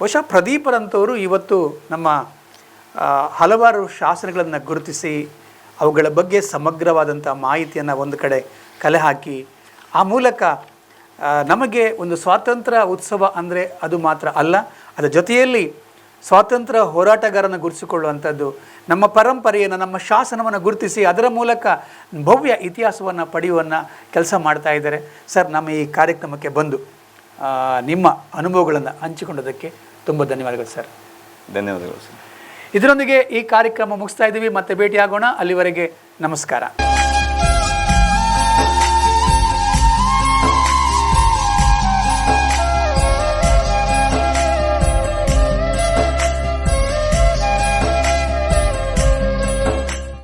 ಬಹುಶಃ ಪ್ರದೀಪರಂಥವರು ಇವತ್ತು ನಮ್ಮ ಹಲವಾರು ಶಾಸನಗಳನ್ನು ಗುರುತಿಸಿ ಅವುಗಳ ಬಗ್ಗೆ ಸಮಗ್ರವಾದಂಥ ಮಾಹಿತಿಯನ್ನು ಒಂದು ಕಡೆ ಕಲೆ ಹಾಕಿ, ಆ ಮೂಲಕ ನಮಗೆ ಒಂದು ಸ್ವಾತಂತ್ರ್ಯ ಉತ್ಸವ ಅಂದರೆ ಅದು ಮಾತ್ರ ಅಲ್ಲ ಅದರ ಜೊತೆಯಲ್ಲಿ ಸ್ವಾತಂತ್ರ್ಯ ಹೋರಾಟಗಾರನ ಗುರುತಿಸಿಕೊಳ್ಳುವಂಥದ್ದು ನಮ್ಮ ಪರಂಪರೆಯನ್ನು ನಮ್ಮ ಶಾಸನವನ್ನು ಗುರುತಿಸಿ ಅದರ ಮೂಲಕ ಭವ್ಯ ಇತಿಹಾಸವನ್ನು ಪಡೆಯುವನ್ನು ಕೆಲಸ ಮಾಡ್ತಾ ಇದ್ದಾರೆ. ಸರ್ ನಮ್ಮ ಈ ಕಾರ್ಯಕ್ರಮಕ್ಕೆ ಬಂದು ನಿಮ್ಮ ಅನುಭವಗಳನ್ನು ಹಂಚಿಕೊಂಡೋದಕ್ಕೆ ತುಂಬ ಧನ್ಯವಾದಗಳು ಸರ್. ಧನ್ಯವಾದಗಳು ಸರ್. ಇದರೊಂದಿಗೆ ಈ ಕಾರ್ಯಕ್ರಮ ಮುಗಿಸ್ತಾ ಇದ್ದೀವಿ. ಮತ್ತೆ ಭೇಟಿಯಾಗೋಣ. ಅಲ್ಲಿವರೆಗೆ ನಮಸ್ಕಾರ.